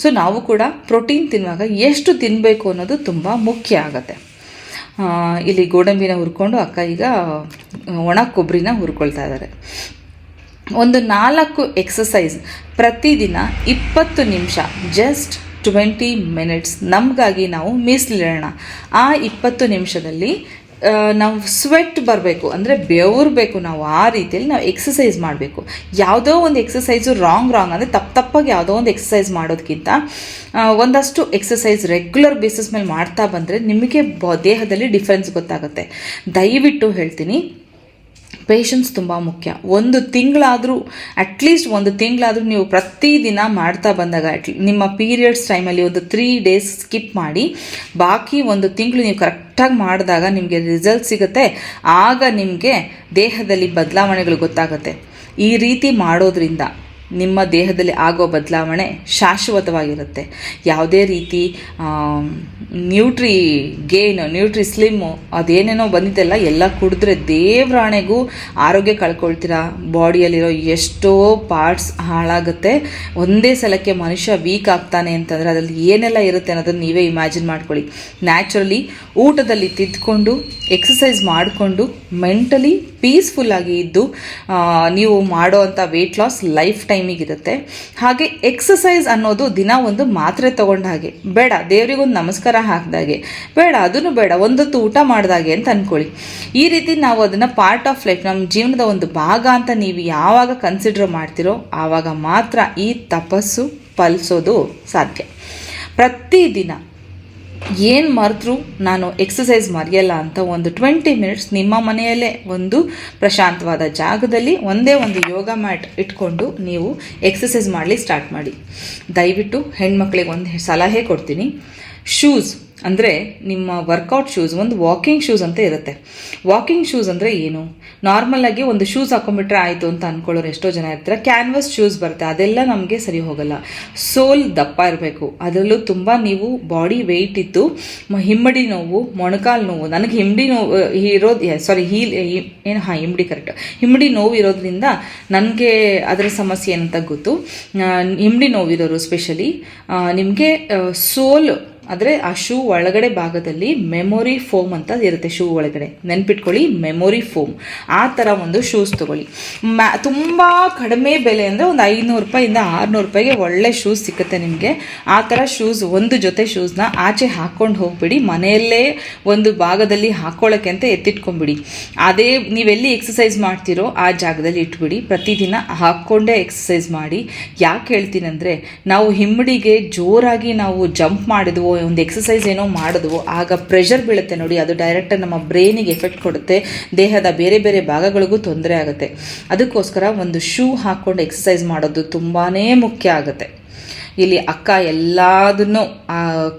ಸೊ ನಾವು ಕೂಡ ಪ್ರೋಟೀನ್ ತಿನ್ನುವಾಗ ಎಷ್ಟು ತಿನ್ನಬೇಕು ಅನ್ನೋದು ತುಂಬ ಮುಖ್ಯ ಆಗುತ್ತೆ. ಇಲ್ಲಿ ಗೋಡಂಬಿನ ಹುರ್ಕೊಂಡು ಅಕ್ಕ ಈಗ ಒಣ ಕೊಬ್ಬರಿನ ಹುರ್ಕೊಳ್ತಾ ಇದ್ದಾರೆ ಒಂದು ನಾಲ್ಕು ಎಕ್ಸಸೈಸ್ ಪ್ರತಿದಿನ ಇಪ್ಪತ್ತು ನಿಮಿಷ ಜಸ್ಟ್ ಟ್ವೆಂಟಿ ಮಿನಿಟ್ಸ್ ನಮಗಾಗಿ ನಾವು ಮೀಸಲಿಡೋಣ. ಆ ಇಪ್ಪತ್ತು ನಿಮಿಷದಲ್ಲಿ ನಾವು ಸ್ವೆಟ್ ಬರಬೇಕು, ಅಂದರೆ ಬೆವರ್ಬೇಕು ನಾವು ಆ ರೀತಿಯಲ್ಲಿ ನಾವು ಎಕ್ಸಸೈಸ್ ಮಾಡಬೇಕು. ಯಾವುದೋ ಒಂದು ಎಕ್ಸಸೈಸು ರಾಂಗ್ ರಾಂಗ್ ಅಂದರೆ ತಪ್ಪು ತಪ್ಪಾಗಿ ಯಾವುದೋ ಒಂದು ಎಕ್ಸಸೈಸ್ ಮಾಡೋದಕ್ಕಿಂತ ಒಂದಷ್ಟು ಎಕ್ಸಸೈಸ್ ರೆಗ್ಯುಲರ್ ಬೇಸಿಸ್ ಮೇಲೆ ಮಾಡ್ತಾ ಬಂದರೆ ನಿಮಗೆ ದೇಹದಲ್ಲಿ ಡಿಫ್ರೆನ್ಸ್ ಗೊತ್ತಾಗುತ್ತೆ. ದಯವಿಟ್ಟು ಹೇಳ್ತೀನಿ ಪೇಷನ್ಸ್ ತುಂಬ ಮುಖ್ಯ. ಒಂದು ತಿಂಗಳಾದರೂ ಅಟ್ಲೀಸ್ಟ್ ಒಂದು ತಿಂಗಳಾದರೂ ನೀವು ಪ್ರತಿದಿನ ಮಾಡ್ತಾ ಬಂದಾಗ ಅಟ್ಲಿ ನಿಮ್ಮ ಪೀರಿಯಡ್ಸ್ ಟೈಮಲ್ಲಿ ಒಂದು ತ್ರೀ ಡೇಸ್ ಸ್ಕಿಪ್ ಮಾಡಿ, ಬಾಕಿ ಒಂದು ತಿಂಗಳು ನೀವು ಕರೆಕ್ಟಾಗಿ ಮಾಡಿದಾಗ ನಿಮಗೆ ರಿಸಲ್ಟ್ ಸಿಗುತ್ತೆ. ಆಗ ನಿಮಗೆ ದೇಹದಲ್ಲಿ ಬದಲಾವಣೆಗಳು ಗೊತ್ತಾಗುತ್ತೆ. ಈ ರೀತಿ ಮಾಡೋದ್ರಿಂದ ನಿಮ್ಮ ದೇಹದಲ್ಲಿ ಆಗೋ ಬದಲಾವಣೆ ಶಾಶ್ವತವಾಗಿರುತ್ತೆ. ಯಾವುದೇ ರೀತಿ ನ್ಯೂಟ್ರಿ ಗೇನ್ ನ್ಯೂಟ್ರಿ ಸ್ಲಿಮ್ಮು ಅದೇನೇನೋ ಬಂದಿದ್ದೆಲ್ಲ ಎಲ್ಲ ಕುಡಿದ್ರೆ ದೇವ್ರಾಣೆಗೂ ಆರೋಗ್ಯ ಕಳ್ಕೊಳ್ತೀರಾ? ಬಾಡಿಯಲ್ಲಿರೋ ಎಷ್ಟೋ ಪಾರ್ಟ್ಸ್ ಹಾಳಾಗುತ್ತೆ. ಒಂದೇ ಸಲಕ್ಕೆ ಮನುಷ್ಯ ವೀಕ್ ಆಗ್ತಾನೆ ಅಂತಂದರೆ ಅದರಲ್ಲಿ ಏನೆಲ್ಲ ಇರುತ್ತೆ ಅನ್ನೋದನ್ನು ನೀವೇ ಇಮ್ಯಾಜಿನ್ ಮಾಡ್ಕೊಳ್ಳಿ. ನ್ಯಾಚುರಲಿ ಊಟದಲ್ಲಿ ತಿದ್ಕೊಂಡು ಎಕ್ಸಸೈಸ್ ಮಾಡಿಕೊಂಡು ಮೆಂಟಲಿ ಪೀಸ್ಫುಲ್ಲಾಗಿ ಇದ್ದು ನೀವು ಮಾಡೋ ಮಾಡೋವಂಥ ವೆಯ್ಟ್ ಲಾಸ್ ಲೈಫ್ ಟೈಮಿಗಿರುತ್ತೆ ಹಾಗೆ ಎಕ್ಸಸೈಸ್ ಅನ್ನೋದು ದಿನ ಒಂದು ಮಾತ್ರೆ ತಗೊಂಡ ಹಾಗೆ. ಬೇಡ, ದೇವರಿಗೊಂದು ನಮಸ್ಕಾರ ಹಾಕಿದಾಗೆ ಬೇಡ ಅದನ್ನು ಬೇಡ, ಒಂದೊತ್ತು ಊಟ ಮಾಡಿದಾಗೆ ಅಂತ ಅಂದ್ಕೊಳ್ಳಿ ಈ ರೀತಿ ನಾವು ಅದನ್ನು ಪಾರ್ಟ್ ಆಫ್ ಲೈಫ್ ನಮ್ಮ ಜೀವನದ ಒಂದು ಭಾಗ ಅಂತ ನೀವು ಯಾವಾಗ ಕನ್ಸಿಡರ್ ಮಾಡ್ತೀರೋ, ಆವಾಗ ಮಾತ್ರ ಈ ತಪಸ್ಸು ಫಲಿಸೋದು ಸಾಧ್ಯ. ಪ್ರತಿದಿನ ಏನು ಮರೆತರೂ ನಾನು ಎಕ್ಸಸೈಸ್ ಮರೆಯಲ್ಲ ಅಂತ ಒಂದು ಟ್ವೆಂಟಿ ಮಿನಿಟ್ಸ್ ನಿಮ್ಮ ಮನೆಯಲ್ಲೇ ಒಂದು ಪ್ರಶಾಂತವಾದ ಜಾಗದಲ್ಲಿ ಒಂದೇ ಒಂದು ಯೋಗ ಮ್ಯಾಟ್ ಇಟ್ಕೊಂಡು ನೀವು ಎಕ್ಸಸೈಸ್ ಮಾಡಲಿ ಸ್ಟಾರ್ಟ್ ಮಾಡಿ. ದಯವಿಟ್ಟು ಹೆಣ್ಮಕ್ಳಿಗೆ ಒಂದು ಸಲಹೆ ಕೊಡ್ತೀನಿ. ಶೂಸ್ ಅಂದರೆ ನಿಮ್ಮ ವರ್ಕೌಟ್ ಶೂಸ್ ಒಂದು ವಾಕಿಂಗ್ ಶೂಸ್ ಅಂತ ಇರುತ್ತೆ. ವಾಕಿಂಗ್ ಶೂಸ್ ಅಂದರೆ ಏನು? ನಾರ್ಮಲಾಗಿ ಒಂದು ಶೂಸ್ ಹಾಕೊಂಡ್ಬಿಟ್ರೆ ಆಯಿತು ಅಂತ ಅಂದ್ಕೊಳ್ಳೋರು ಎಷ್ಟೋ ಜನ ಇರ್ತಾರೆ. ಕ್ಯಾನ್ವಸ್ ಶೂಸ್ ಬರುತ್ತೆ. ಅದೆಲ್ಲ ನಮಗೆ ಸರಿ ಹೋಗಲ್ಲ. ಸೋಲ್ ದಪ್ಪ ಇರಬೇಕು. ಅದರಲ್ಲೂ ತುಂಬ ನೀವು ಬಾಡಿ ವೆಯ್ಟ್ ಇತ್ತು ಹಿಮ್ಮಡಿ ನೋವು, ಮೊಣಕಾಲು ನೋವು, ನನಗೆ ಹಿಮ್ಮಡಿ ನೋವು ಇರೋದು ಸಾರಿ ಹೀಲ್ ಏನು, ಹಾಂ, ಹಿಮ್ಮಡಿ ಕರೆಕ್ಟ್ ಹಿಮ್ಮಡಿ ನೋವು ಇರೋದ್ರಿಂದ ನನಗೆ ಅದರ ಸಮಸ್ಯೆ ಏನಂತ ಗೊತ್ತು? ಹಿಮ್ಮಡಿ ನೋವು ನೋವಿರೋರು ಸ್ಪೆಷಲಿ ನಿಮಗೆ ಸೋಲ್ ಆದರೆ ಆ ಶೂ ಒಳಗಡೆ ಭಾಗದಲ್ಲಿ ಮೆಮೊರಿ ಫೋಮ್ ಅಂತ ಇರುತ್ತೆ ಶೂ ಒಳಗಡೆ. ನೆನ್ಪಿಟ್ಕೊಳ್ಳಿ ಮೆಮೊರಿ ಫೋಮ್ ಆ ಥರ ಒಂದು ಶೂಸ್ ತೊಗೊಳ್ಳಿ. ಮ್ಯಾ ತುಂಬ ಕಡಿಮೆ ಬೆಲೆ ಅಂದರೆ ಒಂದು ಐನೂರು ರೂಪಾಯಿಂದ ಆರುನೂರು ರೂಪಾಯಿಗೆ ಒಳ್ಳೆ ಶೂಸ್ ಸಿಗುತ್ತೆ ನಿಮಗೆ. ಆ ಥರ ಶೂಸ್ ಒಂದು ಜೊತೆ ಶೂಸ್ನ ಆಚೆ ಹಾಕ್ಕೊಂಡು ಹೋಗ್ಬಿಡಿ. ಮನೆಯಲ್ಲೇ ಒಂದು ಭಾಗದಲ್ಲಿ ಹಾಕ್ಕೊಳ್ಳೋಕ್ಕೆ ಅಂತ ಎತ್ತಿಟ್ಕೊಂಬಿಡಿ ಅದೇ ನೀವೆಲ್ಲಿ ಎಕ್ಸಸೈಸ್ ಮಾಡ್ತೀರೋ ಆ ಜಾಗದಲ್ಲಿ ಇಟ್ಬಿಡಿ. ಪ್ರತಿದಿನ ಹಾಕ್ಕೊಂಡೇ ಎಕ್ಸಸೈಸ್ ಮಾಡಿ. ಯಾಕೆ ಹೇಳ್ತೀನಂದರೆ ನಾವು ಹಿಮ್ಮಡಿಗೆ ಜೋರಾಗಿ ನಾವು ಜಂಪ್ ಮಾಡಿದ್ವೋ ಒಂದು ಎಕ್ಸಸೈಸ್ ಏನೋ ಮಾಡಿದ್ವೋ ಆಗ ಪ್ರೆಷರ್ ಬೀಳುತ್ತೆ ನೋಡಿ, ಅದು ಡೈರೆಕ್ಟ್ ನಮ್ಮ ಬ್ರೈನಿಗೆ ಎಫೆಕ್ಟ್ ಕೊಡುತ್ತೆ, ದೇಹದ ಬೇರೆ ಬೇರೆ ಭಾಗಗಳಿಗೂ ತೊಂದರೆ ಆಗುತ್ತೆ. ಅದಕ್ಕೋಸ್ಕರ ಒಂದು ಶೂ ಹಾಕ್ಕೊಂಡು ಎಕ್ಸಸೈಸ್ ಮಾಡೋದು ತುಂಬಾ ಮುಖ್ಯ ಆಗುತ್ತೆ. ಇಲ್ಲಿ ಅಕ್ಕ ಎಲ್ಲದನ್ನು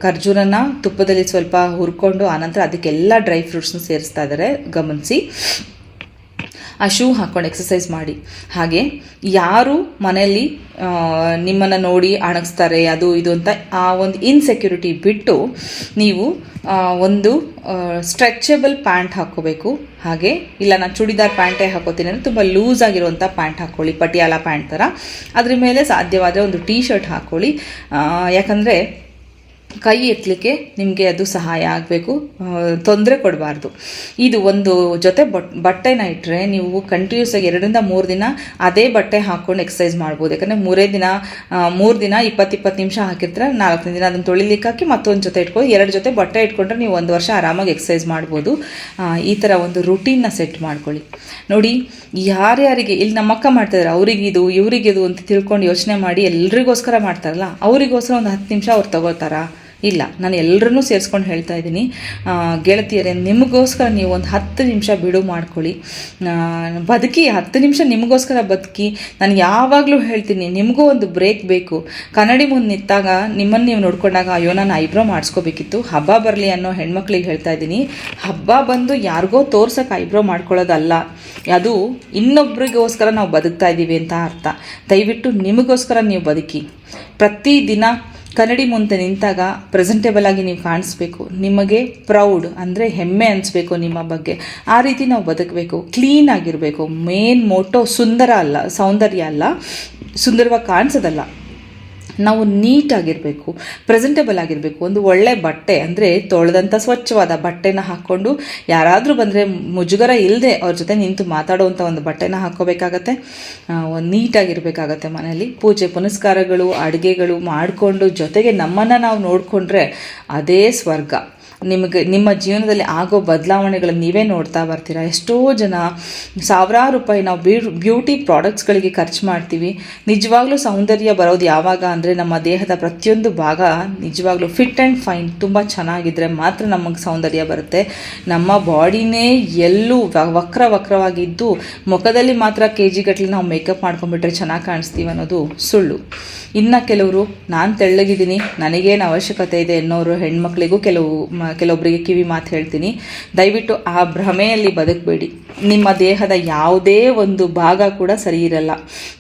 ಖರ್ಜೂರನ ತುಪ್ಪದಲ್ಲಿ ಸ್ವಲ್ಪ ಹುರ್ಕೊಂಡು, ಆನಂತರ ಅದಕ್ಕೆಲ್ಲ ಡ್ರೈ ಫ್ರೂಟ್ಸ್ನ ಸೇರಿಸ್ತಾ ಇದ್ದಾರೆ ಗಮನಿಸಿ. ಆ ಶೂ ಹಾಕ್ಕೊಂಡು ಎಕ್ಸಸೈಸ್ ಮಾಡಿ. ಹಾಗೆ ಯಾರು ಮನೆಯಲ್ಲಿ ನಿಮ್ಮನ್ನು ನೋಡಿ ಅಣಗಿಸ್ತಾರೆ, ಅದು ಇದು ಅಂತ ಆ ಒಂದು ಇನ್ಸೆಕ್ಯೂರಿಟಿ ಬಿಟ್ಟು ನೀವು ಒಂದು ಸ್ಟ್ರೆಚಬಲ್ ಪ್ಯಾಂಟ್ ಹಾಕ್ಕೋಬೇಕು. ಹಾಗೆ ಇಲ್ಲ ನಾನು ಚೂಡಿದಾರ್ ಪ್ಯಾಂಟೇ ಹಾಕೋತೀನಿ ಅಂದರೆ ತುಂಬ ಲೂಸ್ ಆಗಿರುವಂಥ ಪ್ಯಾಂಟ್ ಹಾಕ್ಕೊಳ್ಳಿ, ಪಟಿಯಾಲ ಪ್ಯಾಂಟ್ ಥರ ಅದ್ರ ಮೇಲೆ ಸಾಧ್ಯವಾದರೆ ಒಂದು ಟೀ ಶರ್ಟ್ ಹಾಕ್ಕೊಳ್ಳಿ ಯಾಕಂದರೆ ಕೈ ಎತ್ತಲಿಕ್ಕೆ ನಿಮಗೆ ಅದು ಸಹಾಯ ಆಗಬೇಕು. ತೊಂದರೆ ಕೊಡಬಾರ್ದು. ಇದು ಒಂದು ಜೊತೆ ಬಟ್, ಬಟ್ಟೆನ ಇಟ್ಟರೆ ನೀವು ಕಂಟಿನ್ಯೂಸ್ ಆಗಿ ಎರಡರಿಂದ ಮೂರು ದಿನ ಅದೇ ಬಟ್ಟೆ ಹಾಕ್ಕೊಂಡು ಎಕ್ಸಸೈಸ್ ಮಾಡ್ಬೋದು. ಯಾಕಂದರೆ ಮೂರೇ ದಿನ ಮೂರು ದಿನ ಇಪ್ಪತ್ತು ಇಪ್ಪತ್ತು ನಿಮಿಷ ಹಾಕಿದ್ರೆ ನಾಲ್ಕನೇ ದಿನ ಅದನ್ನು ತೊಳಿಲಿಕ್ಕೆ ಹಾಕಿ ಮತ್ತೊಂದು ಜೊತೆ ಇಟ್ಕೊಂಡು, ಎರಡು ಜೊತೆ ಬಟ್ಟೆ ಇಟ್ಕೊಂಡ್ರೆ ನೀವು ಒಂದು ವರ್ಷ ಆರಾಮಾಗಿ ಎಕ್ಸಸೈಸ್ ಮಾಡ್ಬೋದು. ಈ ಥರ ಒಂದು ರುಟೀನ್ನ ಸೆಟ್ ಮಾಡ್ಕೊಳ್ಳಿ. ನೋಡಿ, ಯಾರ್ಯಾರಿಗೆ, ಇಲ್ಲಿ ನಮ್ಮ ಅಕ್ಕ ಇದು ಅವರಿಗಿದು ಇವರಿಗಿದು ಅಂತ ತಿಳ್ಕೊಂಡು ಯೋಚನೆ ಮಾಡಿ ಎಲ್ರಿಗೋಸ್ಕರ ಮಾಡ್ತಾರಲ್ಲ, ಅವರಿಗೋಸ್ಕರ ಒಂದು ಹತ್ತು ನಿಮಿಷ ಅವ್ರು ತಗೋತಾರಾ ಇಲ್ಲ, ನಾನು ಎಲ್ಲರನ್ನೂ ಸೇರಿಸ್ಕೊಂಡು ಹೇಳ್ತಾ ಇದ್ದೀನಿ. ಗೆಳತಿಯರೇ, ನಿಮಗೋಸ್ಕರ ನೀವು ಒಂದು ಹತ್ತು ನಿಮಿಷ ಬಿಡು ಮಾಡ್ಕೊಳ್ಳಿ. ಬದುಕಿ ಹತ್ತು ನಿಮಿಷ ನಿಮಗೋಸ್ಕರ ಬದುಕಿ, ನಾನು ಯಾವಾಗಲೂ ಹೇಳ್ತೀನಿ, ನಿಮಗೂ ಒಂದು ಬ್ರೇಕ್ ಬೇಕು. ಕನ್ನಡಿ ಮುಂದೆ ನಿಂತಾಗ ನಿಮ್ಮನ್ನು ನೀವು ನೋಡ್ಕೊಂಡಾಗ, ಅಯ್ಯೋ, ನಾನು ಐಬ್ರೋ ಮಾಡಿಸ್ಕೋಬೇಕಿತ್ತು, ಹಬ್ಬ ಬರಲಿ ಅನ್ನೋ ಹೆಣ್ಮಕ್ಳಿಗೆ ಹೇಳ್ತಾ ಇದ್ದೀನಿ. ಹಬ್ಬ ಬಂದು ಯಾರಿಗೋ ತೋರ್ಸೋಕೆ ಐಬ್ರೋ ಮಾಡ್ಕೊಳ್ಳೋದಲ್ಲ. ಅದು ಇನ್ನೊಬ್ರಿಗೋಸ್ಕರ ನಾವು ಬದುಕ್ತಾ ಇದ್ದೀವಿ ಅಂತ ಅರ್ಥ. ದಯವಿಟ್ಟು ನಿಮಗೋಸ್ಕರ ನೀವು ಬದುಕಿ. ಪ್ರತಿದಿನ ಕನ್ನಡಿ ಮುಂದೆ ನಿಂತಾಗ ಪ್ರೆಸೆಂಟೇಬಲ್ ಆಗಿ ನೀವು ಕಾಣಿಸ್ಬೇಕು. ನಿಮಗೆ ಪ್ರೌಡ್ ಅಂದರೆ ಹೆಮ್ಮೆ ಅನಿಸ್ಬೇಕು ನಿಮ್ಮ ಬಗ್ಗೆ. ಆ ರೀತಿ ನಾವು ಬದುಕಬೇಕು. ಕ್ಲೀನ್ ಆಗಿರಬೇಕು. ಮೇನ್ ಮೋಟೋ ಸುಂದರ ಅಲ್ಲ, ಸೌಂದರ್ಯ ಅಲ್ಲ, ಸುಂದರವಾಗಿ ಕಾಣಿಸೋದಲ್ಲ. ನಾವು ನೀಟಾಗಿರಬೇಕು ಪ್ರೆಸೆಂಟೇಬಲ್ ಆಗಿರಬೇಕು, ಒಂದು ಒಳ್ಳೆ ಬಟ್ಟೆ, ಅಂದರೆ ತೊಳೆದಂಥ ಸ್ವಚ್ಛವಾದ ಬಟ್ಟೆನ ಹಾಕ್ಕೊಂಡು ಯಾರಾದರೂ ಬಂದರೆ ಮುಜುಗರ ಇಲ್ಲದೆ ಅವ್ರ ಜೊತೆ ನಿಂತು ಮಾತಾಡುವಂಥ ಒಂದು ಬಟ್ಟೆನ ಹಾಕ್ಕೋಬೇಕಾಗತ್ತೆ. ಒಂದು ನೀಟಾಗಿರಬೇಕಾಗತ್ತೆ ಮನೆಯಲ್ಲಿ. ಪೂಜೆ ಪುನಸ್ಕಾರಗಳು, ಅಡುಗೆಗಳು ಮಾಡಿಕೊಂಡು ಜೊತೆಗೆ ನಮ್ಮನ್ನು ನಾವು ನೋಡಿಕೊಂಡ್ರೆ ಅದೇ ಸ್ವರ್ಗ. ನಿಮಗೆ, ನಿಮ್ಮ ಜೀವನದಲ್ಲಿ ಆಗೋ ಬದಲಾವಣೆಗಳನ್ನು ನೀವೇ ನೋಡ್ತಾ ಬರ್ತೀರಾ? ಎಷ್ಟೋ ಜನ ಸಾವಿರಾರು ರೂಪಾಯಿ ನಾವು ಬ್ಯೂ ಬ್ಯೂಟಿ ಪ್ರಾಡಕ್ಟ್ಸ್ಗಳಿಗೆ ಖರ್ಚು ಮಾಡ್ತೀವಿ. ನಿಜವಾಗ್ಲೂ ಸೌಂದರ್ಯ ಬರೋದು ಯಾವಾಗ ಅಂದರೆ ನಮ್ಮ ದೇಹದ ಪ್ರತಿಯೊಂದು ಭಾಗ ನಿಜವಾಗ್ಲೂ ಫಿಟ್ ಆ್ಯಂಡ್ ಫೈನ್, ತುಂಬ ಚೆನ್ನಾಗಿದ್ದರೆ ಮಾತ್ರ ನಮಗೆ ಸೌಂದರ್ಯ ಬರುತ್ತೆ. ನಮ್ಮ ಬಾಡಿನೇ ಎಲ್ಲೂ ವಕ್ರ ವಕ್ರವಾಗಿದ್ದು ಮುಖದಲ್ಲಿ ಮಾತ್ರ ಕೆ ಜಿ ಗಟ್ಟಲೆ ನಾವು ಮೇಕಪ್ ಮಾಡ್ಕೊಂಡ್ಬಿಟ್ರೆ ಚೆನ್ನಾಗಿ ಕಾಣಿಸ್ತೀವಿ ಅನ್ನೋದು ಸುಳ್ಳು. ಇನ್ನು ಕೆಲವರು, ನಾನು ತೆಳ್ಳಗಿದ್ದೀನಿ, ನನಗೇನು ಅವಶ್ಯಕತೆ ಇದೆ ಅನ್ನೋರು ಹೆಣ್ಮಕ್ಳಿಗೂ ಕೆಲವು ಕೆಲವೊಬ್ಬರಿಗೆ ಕಿವಿ ಮಾತು ಹೇಳ್ತೀನಿ. ದಯವಿಟ್ಟು ಆ ಭ್ರಮೆಯಲ್ಲಿ ಬದುಕಬೇಡಿ. ನಿಮ್ಮ ದೇಹದ ಯಾವುದೇ ಒಂದು ಭಾಗ ಕೂಡ ಸರಿ ಇರಲ್ಲ.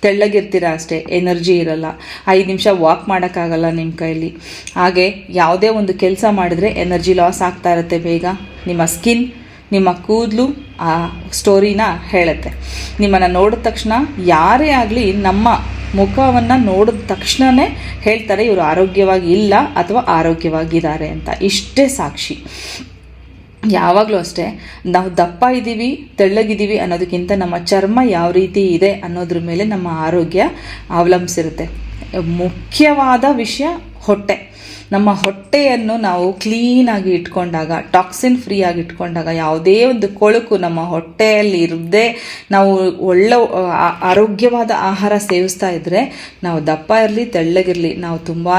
ತೆಳ್ಳಗಿರ್ತೀರ ಅಷ್ಟೇ, ಎನರ್ಜಿ ಇರಲ್ಲ. ಐದು ನಿಮಿಷ ವಾಕ್ ಮಾಡೋಕ್ಕಾಗಲ್ಲ ನಿಮ್ಮ ಕೈಯಲ್ಲಿ ಹಾಗೆ ಯಾವುದೇ ಒಂದು ಕೆಲಸ ಮಾಡಿದ್ರೆ ಎನರ್ಜಿ ಲಾಸ್ ಆಗ್ತಾ ಇರುತ್ತೆ ಬೇಗ. ನಿಮ್ಮ ಸ್ಕಿನ್ ನಿಮ್ಮ ಕೂದಲು ಆ ಸ್ಟೋರಿನ ಹೇಳುತ್ತೆ. ನಿಮ್ಮನ್ನು ನೋಡಿದ ತಕ್ಷಣ ಯಾರೇ ಆಗಲಿ ನಮ್ಮ ಮುಖವನ್ನು ನೋಡಿದ ತಕ್ಷಣವೇ ಹೇಳ್ತಾರೆ, ಇವರು ಆರೋಗ್ಯವಾಗಿ ಇಲ್ಲ ಅಥವಾ ಆರೋಗ್ಯವಾಗಿದ್ದಾರೆ ಅಂತ. ಇಷ್ಟೇ ಸಾಕ್ಷಿ. ಯಾವಾಗಲೂ ಅಷ್ಟೇ, ನಾವು ದಪ್ಪ ಇದ್ದೀವಿ, ತೆಳ್ಳಗಿದ್ದೀವಿ ಅನ್ನೋದಕ್ಕಿಂತ ನಮ್ಮ ಚರ್ಮ ಯಾವ ರೀತಿ ಇದೆ ಅನ್ನೋದ್ರ ಮೇಲೆ ನಮ್ಮ ಆರೋಗ್ಯ ಅವಲಂಬಿಸಿರುತ್ತೆ. ಮುಖ್ಯವಾದ ವಿಷಯ ಹೊಟ್ಟೆ. ನಮ್ಮ ಹೊಟ್ಟೆಯನ್ನು ನಾವು ಕ್ಲೀನಾಗಿ ಇಟ್ಕೊಂಡಾಗ ಟಾಕ್ಸಿನ್ ಫ್ರೀ ಆಗಿ ಇಟ್ಕೊಂಡಾಗ ಯಾವುದೇ ಒಂದು ಕೊಳುಕು ನಮ್ಮ ಹೊಟ್ಟೆಯಲ್ಲಿ ಇರದೆ ನಾವು ಒಳ್ಳೆ ಆರೋಗ್ಯವಾದ ಆಹಾರ ಸೇವಿಸ್ತಾ ಇದ್ದರೆ ನಾವು ದಪ್ಪ ಇರಲಿ, ತೆಳ್ಳಗಿರಲಿ, ನಾವು ತುಂಬಾ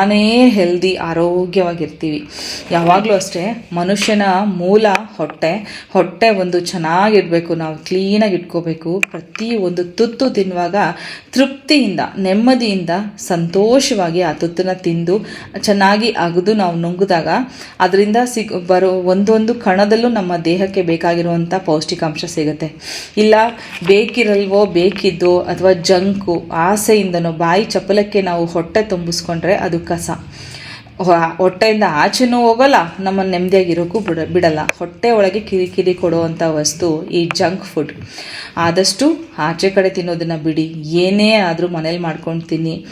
ಹೆಲ್ದಿ ಆರೋಗ್ಯವಾಗಿರ್ತೀವಿ. ಯಾವಾಗಲೂ ಅಷ್ಟೇ ಮನುಷ್ಯನ ಮೂಲ ಹೊಟ್ಟೆ. ಹೊಟ್ಟೆ ಒಂದು ಚೆನ್ನಾಗಿಡಬೇಕು ನಾವು ಕ್ಲೀನಾಗಿ ಇಟ್ಕೋಬೇಕು. ಪ್ರತಿ ಒಂದು ತುತ್ತು ತಿನ್ನುವಾಗ ತೃಪ್ತಿಯಿಂದ, ನೆಮ್ಮದಿಯಿಂದ, ಸಂತೋಷವಾಗಿ ಆ ತುತ್ತನ್ನ ತಿಂದು ಚೆನ್ನಾಗಿ ಅಗದು ನಾವು ನುಂಗಿದಾಗ ಅದರಿಂದ ಸಿಗ್, ಬರೋ ಒಂದೊಂದು ಕಣದಲ್ಲೂ ನಮ್ಮ ದೇಹಕ್ಕೆ ಬೇಕಾಗಿರುವಂಥ ಪೌಷ್ಟಿಕಾಂಶ ಸಿಗುತ್ತೆ. ಇಲ್ಲ, ಬೇಕಿರಲ್ವೋ, ಬೇಕಿದ್ದೋ ಅಥವಾ ಜಂಕು ಆಸೆಯಿಂದನೋ ಬಾಯಿ ಚಪಲಕ್ಕೆ ನಾವು ಹೊಟ್ಟೆ ತುಂಬಿಸ್ಕೊಂಡ್ರೆ ಅದು ಕಸ. ಹೊಟ್ಟೆಯಿಂದ ಆಚೆನೂ ಹೋಗಲ್ಲ ನಮ್ಮನ್ನು ನೆಮ್ಮದಿಯಾಗಿರೋಕ್ಕೂ ಬಿಡ, ಬಿಡಲ್ಲ. ಹೊಟ್ಟೆ ಒಳಗೆ ಕಿರಿಕಿರಿ ಕೊಡುವಂಥ ವಸ್ತು ಈ ಜಂಕ್ ಫುಡ್. ಆದಷ್ಟು ಆಚೆ ಕಡೆ ತಿನ್ನೋದನ್ನು ಬಿಡಿ. ಏನೇ ಆದರೂ ಮನೇಲಿ ಮಾಡ್ಕೊಂಡು ತಿನ್ನಿ.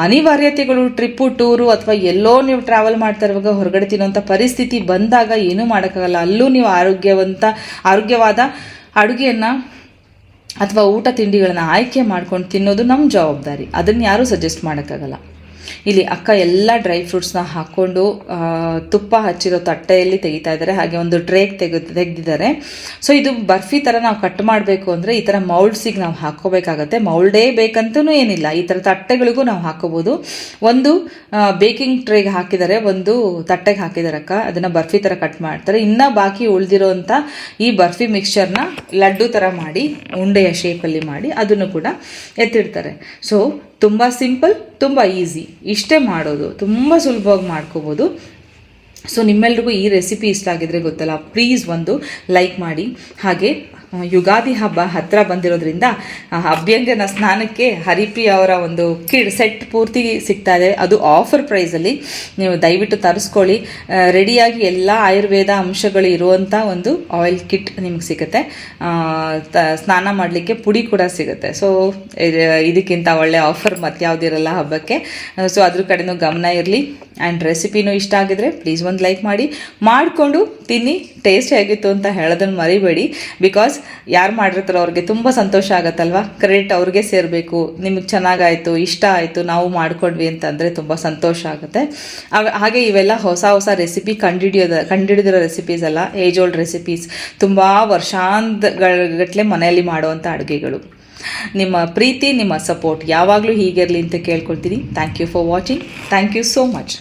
ಅನಿವಾರ್ಯತೆಗಳು, ಟ್ರಿಪ್ಪು, ಟೂರು ಅಥವಾ ಎಲ್ಲೋ ನೀವು ಟ್ರಾವೆಲ್ ಮಾಡ್ತಾ ಇರುವಾಗ ಹೊರಗಡೆ ತಿನ್ನೋಂಥ ಪರಿಸ್ಥಿತಿ ಬಂದಾಗ ಏನೂ ಮಾಡೋಕ್ಕಾಗಲ್ಲ. ಅಲ್ಲೂ ನೀವು ಆರೋಗ್ಯವಂತ, ಆರೋಗ್ಯವಾದ ಅಡುಗೆಯನ್ನು ಅಥವಾ ಊಟ ತಿಂಡಿಗಳನ್ನು ಆಯ್ಕೆ ಮಾಡ್ಕೊಂಡು ತಿನ್ನೋದು ನಮ್ಮ ಜವಾಬ್ದಾರಿ. ಅದನ್ನು ಯಾರೂ ಸಜೆಸ್ಟ್ ಮಾಡೋಕ್ಕಾಗಲ್ಲ. ಇಲ್ಲಿ ಅಕ್ಕ ಎಲ್ಲ ಡ್ರೈ ಫ್ರೂಟ್ಸ್ನ ಹಾಕ್ಕೊಂಡು ತುಪ್ಪ ಹಚ್ಚಿರೋ ತಟ್ಟೆಯಲ್ಲಿ ತೆಗಿತಾ ಇದ್ದಾರೆ. ಹಾಗೆ ಒಂದು ಟ್ರೇಗೆ ತೆಗೆ ತೆಗೆದಿದ್ದಾರೆ. ಸೊ ಇದು ಬರ್ಫಿ ಥರ ನಾವು ಕಟ್ ಮಾಡಬೇಕು ಅಂದರೆ ಈ ಥರ ಮೌಲ್ಡ್ಸಿಗೆ ನಾವು ಹಾಕೋಬೇಕಾಗತ್ತೆ ಮೌಲ್ಡೇ ಬೇಕಂತೂ ಏನಿಲ್ಲ. ಈ ಥರ ತಟ್ಟೆಗಳಿಗೂ ನಾವು ಹಾಕೋಬೋದು ಒಂದು ಬೇಕಿಂಗ್ ಟ್ರೇಗೆ ಹಾಕಿದ್ದಾರೆ. ಒಂದು ತಟ್ಟೆಗೆ ಹಾಕಿದ್ದಾರೆ ಅಕ್ಕ. ಅದನ್ನು ಬರ್ಫಿ ಥರ ಕಟ್ ಮಾಡ್ತಾರೆ. ಇನ್ನೂ ಬಾಕಿ ಉಳಿದಿರೋಂಥ ಈ ಬರ್ಫಿ ಮಿಕ್ಸ್ಚರ್ನ ಲಡ್ಡು ಥರ ಮಾಡಿ, ಉಂಡೆಯ ಶೇಪಲ್ಲಿ ಮಾಡಿ ಅದನ್ನು ಕೂಡ ಎತ್ತಿಡ್ತಾರೆ. ಸೊ ತುಂಬ ಸಿಂಪಲ್, ತುಂಬ ಈಸಿ. ಇಷ್ಟೇ ಮಾಡೋದು. ತುಂಬ ಸುಲಭವಾಗಿ ಮಾಡ್ಕೋಬೋದು. ಸೊ, ನಿಮ್ಮೆಲ್ರಿಗೂ ಈ ರೆಸಿಪಿ ಇಷ್ಟ ಆಗಿದ್ರೆ ಗೊತ್ತಲ್ಲ, ಪ್ಲೀಸ್ ಒಂದು ಲೈಕ್ ಮಾಡಿ. ಹಾಗೆ ಯುಗಾದಿ ಹಬ್ಬ ಹತ್ತಿರ ಬಂದಿರೋದ್ರಿಂದ ಅಭ್ಯಂಗನ ಸ್ನಾನಕ್ಕೆ ಹರಿಪಿ ಅವರ ಒಂದು ಕಿಡ್ ಸೆಟ್ ಪೂರ್ತಿ ಸಿಗ್ತಾ ಇದೆ. ಅದು ಆಫರ್ ಪ್ರೈಸಲ್ಲಿ ನೀವು ದಯವಿಟ್ಟು ತರಿಸ್ಕೊಳ್ಳಿ. ರೆಡಿಯಾಗಿ ಎಲ್ಲ ಆಯುರ್ವೇದ ಅಂಶಗಳು ಇರುವಂಥ ಒಂದು ಆಯಿಲ್ ಕಿಟ್ ನಿಮ್ಗೆ ಸಿಗುತ್ತೆ. ಸ್ನಾನ ಮಾಡಲಿಕ್ಕೆ ಪುಡಿ ಕೂಡ ಸಿಗುತ್ತೆ. ಸೊ ಇದಕ್ಕಿಂತ ಒಳ್ಳೆ ಆಫರ್ ಮತ್ತೆ ಯಾವುದಿರಲ್ಲ ಹಬ್ಬಕ್ಕೆ. ಸೊ ಅದ್ರ ಕಡೆನೂ ಗಮನ ಇರಲಿ. ಆ್ಯಂಡ್ ರೆಸಿಪಿನೂ ಇಷ್ಟ ಆಗಿದ್ರೆ ಪ್ಲೀಸ್ ಒಂದು ಲೈಕ್ ಮಾಡಿ. ಮಾಡಿಕೊಂಡು ತಿನ್ನಿ ಟೇಸ್ಟ್ ಹೇಗಿತ್ತು ಅಂತ ಹೇಳೋದನ್ನು ಮರಿಬೇಡಿ. ಬಿಕಾಸ್ ಯಾರು ಮಾಡಿರ್ತಾರೋ ಅವ್ರಿಗೆ ತುಂಬ ಸಂತೋಷ ಆಗುತ್ತಲ್ವ? ಕ್ರೆಡಿಟ್ ಅವ್ರಿಗೆ ಸೇರಬೇಕು. ನಿಮಗೆ ಚೆನ್ನಾಗಾಯಿತು, ಇಷ್ಟ ಆಯಿತು, ನಾವು ಮಾಡ್ಕೊಂಡ್ವಿ ಅಂತಂದರೆ ತುಂಬ ಸಂತೋಷ ಆಗುತ್ತೆ. ಹಾಗೆ ಇವೆಲ್ಲ ಹೊಸ ಹೊಸ ರೆಸಿಪಿ ಕಂಡುಹಿಡಿಯೋದ ಕಂಡುಹಿಡಿದಿರೋ ರೆಸಿಪೀಸ್ ಅಲ್ಲ ಏಜ್ ಓಲ್ಡ್ ರೆಸಿಪೀಸ್ ತುಂಬ ವರ್ಷಾಂತಗಳಗಟ್ಲೆ ಮನೆಯಲ್ಲಿ ಮಾಡುವಂಥ ಅಡುಗೆಗಳು. ನಿಮ್ಮ ಪ್ರೀತಿ, ನಿಮ್ಮ ಸಪೋರ್ಟ್ ಯಾವಾಗಲೂ ಹೀಗಿರಲಿ ಅಂತ ಕೇಳ್ಕೊಳ್ತೀನಿ. Thank you for watching thank you so much